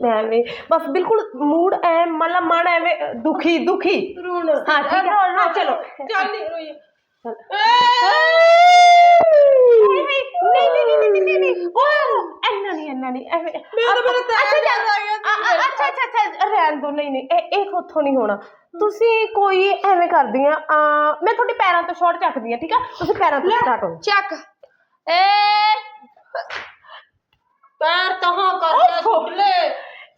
ਐਵੇਂ। ਬਸ ਬਿਲਕੁਲ ਮੂਡ ਐ ਮਤਲਬ ਮਨ ਐਵੇਂ ਦੁਖੀ ਦੁਖੀ। ਰੋਣ। ਹਾਂ ਠੀਕ ਹੈ। ਹਾਂ ਚਲੋ। ਚੱਲ। ਨਹੀਂ ਰੋਈਏ ਨਹੀਂ ਨਹੀਂ ਨਹੀਂ ਨਹੀਂ ਨਹੀਂ ਨਹੀਂ। ਉਹ ਇੰਨਾ ਨਹੀਂ ਇੰਨਾ ਨਹੀਂ ਐਵੇਂ। ਮੇਰਾ ਤਾਂ ਅੱਛਾ, ਅੱਛਾ। ਅੱਛਾ ਅੱਛਾ ਰਹਿਣ ਦੋ। ਨਹੀਂ ਨਹੀਂ। ਇਹ ਇਹ ਉੱਥੋਂ ਨਹੀਂ ਹੋਣਾ। ਤੁਸੀਂ ਕੋਈ ਐਵੇਂ ਕਰਦੀਆਂ ਆ ਮੈਂ ਤੁਹਾਡੇ ਪੈਰਾਂ ਤੋਂ ਸ਼ਾਟ ਚੱਕਦੀ ਆ ਠੀਕ ਆ? ਤੁਸੀਂ ਪੈਰਾਂ ਤੋਂ ਸਟਾਰਟ ਹੋ ਚੱਕ। ਏ ਪੈਰ ਤਹਾਂ ਕਰ ਸੁੱਲੇ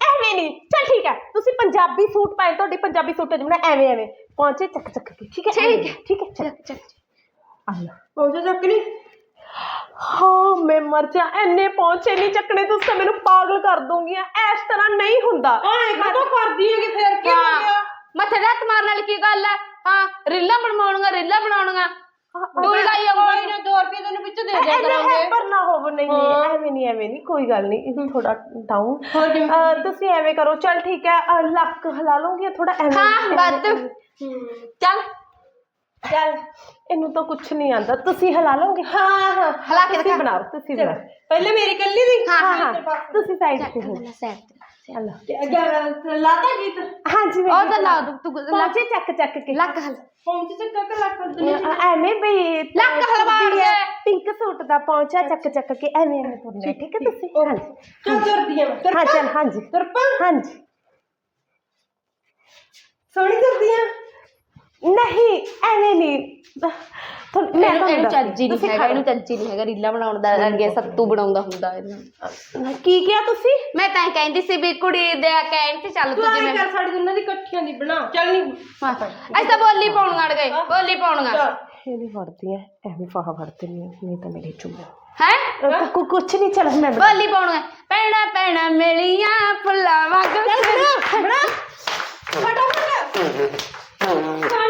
ਐਵੇਂ ਨਹੀਂ। ਚੱਲ ਠੀਕ ਹੈ ਤੁਸੀਂ ਪੰਜਾਬੀ ਸੂਟ ਪਾਏ ਤੁਹਾਡੀ ਪੰਜਾਬੀ ਸੂਟ ਜਮਣਾ ਐਵੇਂ ਐਵੇਂ। ਪਹੁੰਚੇ ਚੱਕ ਚੱਕ ਕੇ ਠੀਕ ਹੈ ਠੀਕ ਹੈ। ਠੀਕ ਹੈ ਚੱਕ ਚੱਕ ਅੱਲਾ ਪਹੁੰਚੇ ਚੱਕ ਨਹੀਂ ਹਾਂ ਮੈਂ ਮਰ ਜਾ ਐਨੇ ਪਹੁੰਚੇ ਨਹੀਂ ਚੱਕਣੇ ਤੁਸੀਂ ਮੈਨੂੰ ਪਾਗਲ ਕਰ ਦੋਗੀਆਂ ਇਸ ਤਰ੍ਹਾਂ ਨਹੀਂ ਹੁੰਦਾ। ਆਏ ਕਦੋਂ ਕਰਦੀ ਹੈਗੀ ਫੇਰ? ਕੀ ਹੋ ਗਿਆ? ਮੱਥੇ ਦਾ ਹੱਥ ਮਾਰਨ ਵਾਲੀ ਕੀ ਗੱਲ ਹੈ ਹਾਂ ਰੀਲਾਂ ਬਣਵਾਉਣੀਆਂ ਰੀਲਾਂ ਬਣਾਉਣੀਆਂ ਤੂੰ ਹੀ ਲਾਈ ਆਉਂਗਾ ਕੋਈ ਨਾ 2 ਰੁਪਏ ਤੈਨੂੰ ਵਿੱਚ ਦੇ ਦਿਆ ਐਵੇਂ ਕਰਾਂਗੇ ਹੈਪਰ ਨਾ ਹੋਵੋ ਨਹੀਂ ਨਹੀਂ ਐਵੇਂ ਨਹੀਂ ਐਵੇਂ ਨਹੀਂ ਕੋਈ ਗੱਲ ਨਹੀਂ ਥੋੜਾ ਡਾਊਨ ਤੁਸੀਂ ਐਵੇਂ ਕਰੋ ਚੱਲ ਠੀਕ ਹੈ ਅਹ, ਲੱਕ ਹਿਲਾ ਲਓਗੇ ਥੋੜਾ ਐਵੇਂ ਹਾਂ ਵੱਧ ਚੱਲ ਚੱਲ ਇਹਨੂੰ ਤਾਂ ਕੁਝ ਨਹੀਂ ਆਂਦਾ ਤੁਸੀਂ ਹਿਲਾ ਲਓਗੇ ਹਾਂ ਹਾਂ ਹਿਲਾ ਕੇ ਤੁਸੀਂ ਦਿਖਾ। ਬਣਾਓ ਤੁਸੀਂ ਬਣਾਓ ਪਹਿਲੇ ਮੇਰੀ ਕੱਲੀ ਦੀ ਹਾਂ ਹਾਂ ਹਾਂ ਤੁਸੀਂ ਸਾਈਡ ਤੇ ਹੋ ਚੱਲ ਲਾਤਾ ਗੀਤ ਹਾਂਜੀ ਮੈਂ ਉਹ ਤਾਂ ਲਾ ਦੂ ਤੂੰ ਲੱਕ ਪਹੁੰਚੇ ਚੱਕ ਚੱਕ ਕੇ ਲੱਕ ਹਲ ਪਹੁੰਚ ਚੱਕਾ ਕੇ ਲੱਕ ਅ- ਐਵੇਂ ਵੀ ਲੱਕ ਹਲਵਾ ਦੇ। ਪਿੰਕ ਸੂਟ ਦਾ ਪਹੁੰਚਾ ਚੱਕ ਚੱਕ ਕੇ ਐਵੇਂ ਐਵੇਂ ਤੁਰਨਾ ਹੈ, ਠੀਕ ਹੈ ਤੁਸੀਂ ਹਾਂਜੀ ਕਿਉਂ ਕਰਦੀ ਆ ਮੈਂ ਹਾਂ ਚੱਲ ਹਾਂਜੀ ਤਰਪਾ ਹਾਂਜੀ ਸੋਹਣੀ ਕਰਦੀ ਆ ਨਹੀਂ ਐਵੇਂ ਨਹੀਂ ਤੁਹਾਨੂੰ- ਮੈਂ ਇਹਨੂੰ ਤੁਹਾਨੂੰ ਇਹਨੂੰ ਚੱਜੀ ਨਹੀਂ ਹੈਗਾ ਇਹਨੂੰ ਚੱਜੀ ਨਹੀਂ ਹੈਗਾ ਰੀਲਾਂ ਬਣਾਉਣ ਦਾ ਅੱਗੇ ਸੱਤੂ ਬਣਾਉਂਦਾ ਹੁੰਦਾ ਇਹਨੂੰ। ਕੀ ਕਿਹਾ ਤੁਸੀਂ? ਮੈਂ ਤਾਂ ਕਹਿੰਦੀ ਸੀ ਵੀ ਕੁੜੀ ਦੇ ਕਹਿਣ ਤੇ ਚੱਲ ਤੂੰ ਜਿਵੇਂ ਕਰ ਸਾਡੀ ਦੋਨਾਂ ਦੀ ਇਕੱਠੀਆਂ ਦੀ ਬਣਾ। ਚੱਲ ਨਹੀਂ ਹਾਂ। ਅਸੀਂ ਤਾਂ ਬੋਲੀ ਪਾਉਣ ਗੜ ਗਏ ਬੋਲੀ ਪਾਉਣਗਾ ਚੱਲ। ਇਹ ਨਹੀਂ ਫੜਦੀ ਐ ਐਵੇਂ ਫਾਹਾ ਫੜਦੇ ਨਹੀਂ ਨਹੀਂ ਤਾਂ ਮੇਰੇ ਚੁੰਮੇ। ਹੈ? ਕੁ ਕੁਛ ਨਹੀਂ ਚੱਲ ਮੈਂ ਬਣਾ- ਬੋਲੀ ਪਾਉਣਗਾ ਪੈਣਾ ਪੈਣਾ ਮਿਲੀਆਂ ਫੁੱਲਾਂ ਵਾਂਗ ਬਣਾ ਸਾੜੀ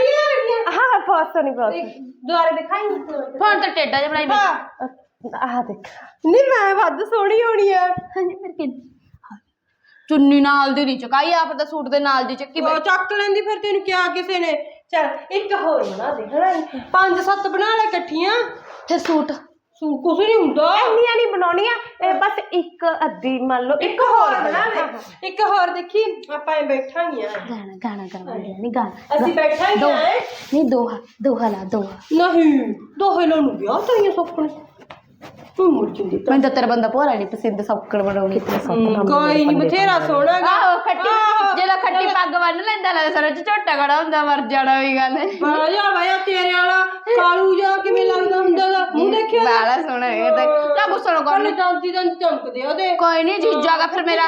ਲੈ ਗਈਆਂ ਹਾਂ ਬਹੁਤ ਸੋਹਣੀ ਬਹੁਤ ਸੋਹਣੀ। ਦੁਆਰੇ ਦਿਖਾਈ ਫੋਨ ਤੇ ਟੇਡਾ ਜਿਹਾ ਬਣਾਈ ਬੈਠੀ। ਆਹ ਦੇਖ। ਨਹੀਂ ਮੈਂ ਵੱਧ ਸੋਹਣੀ ਹੋਣੀ ਆ। ਹਾਂਜੀ ਫਿਰ ਕੀ ਚੁੰਨੀ ਨਾਲ ਦੀ ਨਹੀਂ ਚੁਕਾਈ ਆਪ ਦਾ ਸੂਟ ਦੇ ਨਾਲ ਦੀ ਚੱਕੀ ਉਹ ਚੱਕ ਲੈਂਦੀ ਫਿਰ ਤੈਨੂੰ ਕਿਹਾ ਕਿਸੇ ਨੇ? ਚੱਲ ਇੱਕ ਹੋਰ ਬਣਾ ਦੇ ਹਨਾ? ਪੰਜ ਸੱਤ ਬਣਾ ਲੈ ਇਕੱਠੀਆਂ। ਫਿਰ ਸੂਟ। ਸੂ ਕੁਝ ਨਹੀਂ ਹੁੰਦਾ। ਇੰਨੀਆਂ ਨਹੀਂ ਬਣਾਉਣੀਆਂ ਇਹ ਬਸ ਇੱਕ ਅੱਧੀ ਮੰਨ ਲਓ ਇੱਕ ਹੋਰ ਬਣਾ ਲੈ। ਇੱਕ ਹੋਰ ਦੇਖੀ ਆਪਾਂ ਐ ਬੈਠਾਂਗੀਆਂ। ਗਾਣਾ ਗਾਣਾ ਗਾਵਾਂਗੇ ਨਹੀਂ ਗਾਣਾ ਅਸੀਂ ਬੈਠਾਂਗੀਆਂ। ਨਹੀਂ ਦੋਹਾ ਦੋਹਾ ਲਾ ਦੋਹਾ। ਨਹੀਂ ਦੋਹੇ ਨੂੰ ਵਿਆਹ ਤੂੰ ਮੁੜ ਚੁੰਦੀ ਮੈਨੂੰ ਤਾਂ ਤੇਰਾ ਬੰਦਾ ਭੋਰਾ ਨਹੀਂ ਪਸੰਦ ਸੌਕੜ ਬਣਾਉਣੀ ਕੋਈ ਨਹੀਂ ਬਥੇਰਾ ਸੋਹਣਾ ਗਾ। ਆਹੋ ਖੱਟੀ ਖੱਟੀ ਪੱਗ ਬੰਨ ਲੈਂਦਾ ਲੈ ਸਰ ਚ ਝੋਟਾ ਖੜਾ ਹੁੰਦਾ ਮਰ ਜਾਣਾ ਵੀ ਗੱਲ। ਬਾਜਾ ਬਾਇਆ ਤੇਰੇ ਵਾਲਾ ਕਾਲੂ ਜਾ ਕਿਵੇਂ ਲੱਗਦਾ ਹੁੰਦਾ ਦਾ ਮੂੰਹ ਦੇਖਿਆ ਬਾਲਾ ਸੋਹਣਾ ਹੈ ਤਾਂ ਤਾਂ ਗੁੱਸਾ ਨਾ ਕਰ ਕੱਲ ਜਾਂਦੀ ਦੰਦ ਚਮਕਦੇ ਉਹਦੇ। ਕੋਈ ਨਹੀਂ ਜੀਜਾਗਾ ਫਿਰ ਮੇਰਾ।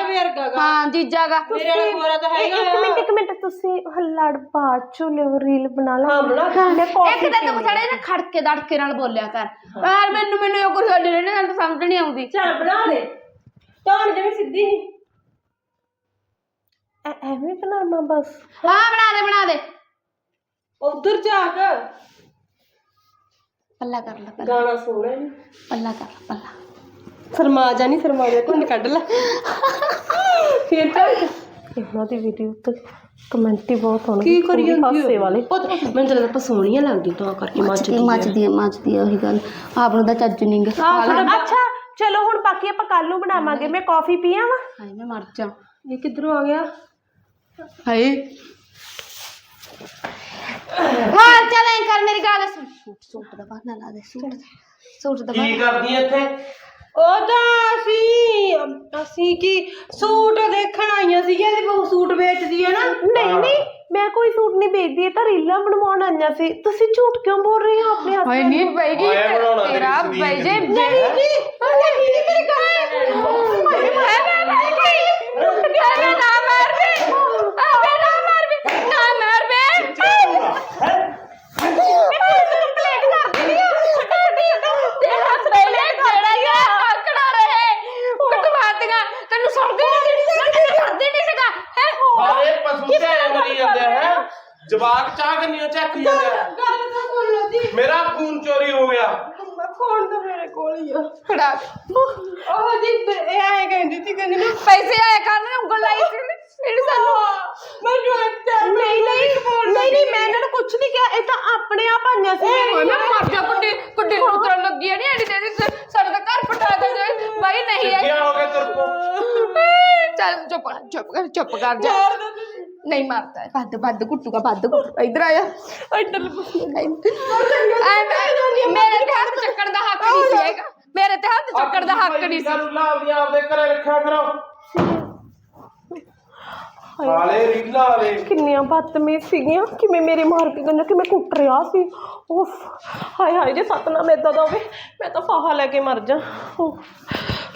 ਹਾਂ ਜੀਜਾਗਾ ਮੇਰੇ ਵਾਲਾ ਗੋਰਾ ਤਾਂ ਹੈਗਾ ਇੱਕ ਮਿੰਟ ਇੱਕ ਮਿੰਟ ਤੁਸੀਂ ਹੱਲੜ ਬਾਅਦ ਚੋਂ ਲਿਓ ਰੀਲ ਬਣਾ ਲਓ। ਹਾਂ ਬਣਾ। ਮੈਂ ਇੱਕ ਤਾਂ ਤੂੰ ਸਾਡੇ ਨਾ ਖੜਕੇ ਦੜਕੇ ਨਾਲ ਬੋਲਿਆ ਕਰ। ਯਾਰ ਮੈਨੂੰ ਮੈਨੂੰ ਇਹ ਕੁਝ ਸਾਨੂੰ ਤਾਂ ਸਮਝ ਨਹੀਂ ਆਉਂਦੀ। ਚੱਲ ਬਣਾ ਦੇ। ਤਾਂ ਜਿਵੇਂ ਸਿੱਧੀ ਨਹੀਂ ਐ- ਐਵੇਂ ਬਣਾਉਣਾ ਬਸ। ਹਾਂ ਬਣਾ ਦੇ ਬਣਾ ਦੇ। ਉਧਰ ਜਾ ਕੇ। ਪੱਲਾ ਕਰ ਲੈ ਪੱਲਾ। ਗਾਣਾ ਸੋਹਣਾ ਨੀ ਪੱਲਾ ਕਰ ਲੈ ਪੱਲਾ। ਸਰਮਾ ਜਾ ਨਹੀਂ ਸਰਮਾ ਜਾ ਕੁੰਡ ਕੱਢ ਲੈ। ਫਿਰ ਤਾਂ ਇਹਨਾਂ ਦੀ ਵੀਡੀਓ ਤੇ ਕਮੈਂਟ ਹੀ ਬਹੁਤ ਆਉਣਗੇ ਕੀ ਕਰੀ ਜਾਂਦੀ ਹਾਸੇ ਵਾਲੇ। ਉਹ ਮੈਨੂੰ ਤਾਂ ਲੱਗਦਾ ਆਪਾਂ ਸੋਹਣੀਆਂ ਲੱਗਦੀ ਤਾਂ ਕਰਕੇ ਮੱਚਦੀ ਮੱਚਦੀ ਮੱਚਦੀ ਹੈ ਮੱਚਦੀ ਹੈ ਉਹੀ ਗੱਲ। ਆਪ ਨੂੰ ਤਾਂ ਚੱਜ ਨਹੀਂ ਗਾ। ਅੱਛਾ ਚਲੋ ਹੁਣ ਬਾਕੀ ਆਪਾਂ ਕੱਲ ਨੂੰ ਬਣਾਵਾਂਗੇ। ਮੈਂ ਕਾਫੀ ਪੀਆਂ ਵਾ ਹਾਏ ਮੈਂ ਮਰ ਜਾ ਇਹ ਕਿੱਧਰੋਂ ਆ ਗਿਆ? ਹਾਏ ਹਾਂ ਚੱਲ ਐਂ ਕਰ ਮੇਰੀ ਗੱਲ ਸੁਣ ਸੂਟ ਸੂਟ ਦਾ ਬਹਾਨਾ ਲਾ ਦੇ ਸੂਟ ਦਾ ਸੂਟ ਦਾ ਕੀ ਕਰਦੀ ਇੱਥੇ ਉਹ ਤਾਂ ਅਸੀਂ ਅਸੀਂ ਕੀ ਸੂਟ ਦੇਖਣ ਆਈਆਂ ਸੀਗੀਆਂ ਤੇ ਉਹ ਸੂਟ ਵੇਚਦੀ ਹੈ ਨਾ ਨਹੀਂ ਨਹੀਂ ਮੈਂ ਕੋਈ ਸੂਟ ਨਹੀਂ ਵੇਚਦੀ ਇਹ ਤਾਂ ਰੀਲਾਂ ਬਣਵਾਉਣ ਆਈਆਂ ਸੀ ਤੁਸੀਂ ਝੂਠ ਕਿਉਂ ਬੋਲ ਰਹੇ ਹੋ ਆਪਣੇ ਹੱਥ ਹਾਏ ਨਹੀਂ ਬਈ ਜੀ ਆਇਆ ਬਣਾਉਣਾ ਤੇਰੀ ਤੇਰਾ ਸਰੀਰ ਬਈ ਜੀ ਦੀ। ਨਹੀਂ ਜੀ ਨਹੀਂ ਜੀ ਮੇਰੀ ਗੱਲ ਹਾਏ ਮੈਂ ਮੈਂ ਗਈ ਯਾਰ ਨਾ ਮਾਰ ਦੇ ਅਬੇ ਨਾ ਮਾਰ ਬੇ ਨਾ ਮਾਰ ਬੇ ਤੈਨੂੰ ਸਰਦੀ ਨਹੀਂ ਸਰਦੀ ਨਹੀਂ ਸੀਗਾ ਹੈ ਸਾਰੇ ਪਸ਼ੂ ਝਾਏ ਮਰੀ ਜਾਂਦੇ ਹੈ ਜਵਾਕ ਚਾਹ ਕੰਨੀਓ ਚੱਕ ਜਾਂਦੇ ਗੱਲ ਤਾਂ ਸੁਣ ਲਓ ਜੀ। ਮੇਰਾ ਫੋਨ ਚੋਰੀ ਹੋ ਗਿਆ। ਫੋਨ ਤਾਂ ਮੇਰੇ ਕੋਲ ਹੀ ਆ। ਫੜਾ ਉਹ ਜੀ ਇਹ ਆਏ ਕਹਿੰਦੀ ਸੀ ਕਹਿੰਦੀ ਨਾ ਪੈਸੇ ਆਇਆ ਕਰਨ ਉਂਗਲ ਲਾਈ ਸੀ ਇਹਨੂੰ ਸਾਨੂੰ ਮੈਨੂੰ ਇੱਥੇ ਨਹੀਂ ਨਹੀਂ ਨਹੀਂ ਨਹੀਂ ਮੈਂ ਇਹਨਾਂ ਨੂੰ ਕੁਝ ਨਹੀਂ ਕਿਹਾ। ਇਹ ਤਾਂ ਆਪਣੇ ਆਪ ਆਈਆਂ ਸੀ। ਓਏ ਮੈਂ ਮਰ ਜਾ ਕੁੱਡੀ ਕੁੱਡੀ ਨੂੰ ਉਤਰਨ ਲੱਗੀ ਆ ਨਹੀਂ ਐਡੀ ਦੇ ਦੇ ਸਾਡਾ ਤਾਂ ਘਰ ਪਟਾ ਦੇ ਦੇ ਬਾਈ ਨਹੀਂ ਕੀ ਹੈ ਗਿਆ ਤੇਰੇ ਕੋ ਚੱਲ ਚੁੱਪ ਕਰ ਚੁੱਪ ਕਰ ਚੁੱਪ ਕਰ ਜਾ। ਨਹੀਂ ਮਾਰਦਾ ਹੈ ਬੱਦ ਬੱਦ ਕੁੱਟੂਗਾ ਬੱਦ ਕੁੱਟੂ ਇਧਰ ਆਇਆ ਇਧਰ ਮੇਰੇ ਤੇ ਹੱਥ ਚੱਕਣ ਦਾ ਹੱਕ ਨਹੀਂ ਸੀ ਹੈਗਾ ਮੇਰੇ ਤੇ ਹੱਥ ਚੱਕਣ ਦਾ ਹੱਕ ਨਹੀਂ ਸੀ ਰੀਲਾਂ ਆਪਦੀਆਂ ਆਪਦੇ ਘਰੇ ਰੱਖਿਆ ਕਰੋ ਹਾਲੇ ਰੀਲਾਂ ਵਾਲੇ ਕਿੰਨੀਆਂ ਬਦਤਮੀਜ਼ ਸੀਗੀਆਂ ਕਿਵੇਂ ਮੇਰੇ ਮਾਰ ਕੇ ਗੰਨਾ ਕਿ ਮੈਂ ਕੁੱਟ ਰਿਹਾ ਸੀ ਉਫ ਹਾਏ ਹਾਏ ਜੇ ਸਤਨਾਮ ਏਦਾਂ ਦਾ ਹੋਵੇ ਮੈਂ ਤਾਂ ਫਾਹਾ ਲੈ ਕੇ ਮਰ ਜਾ ਉਫ।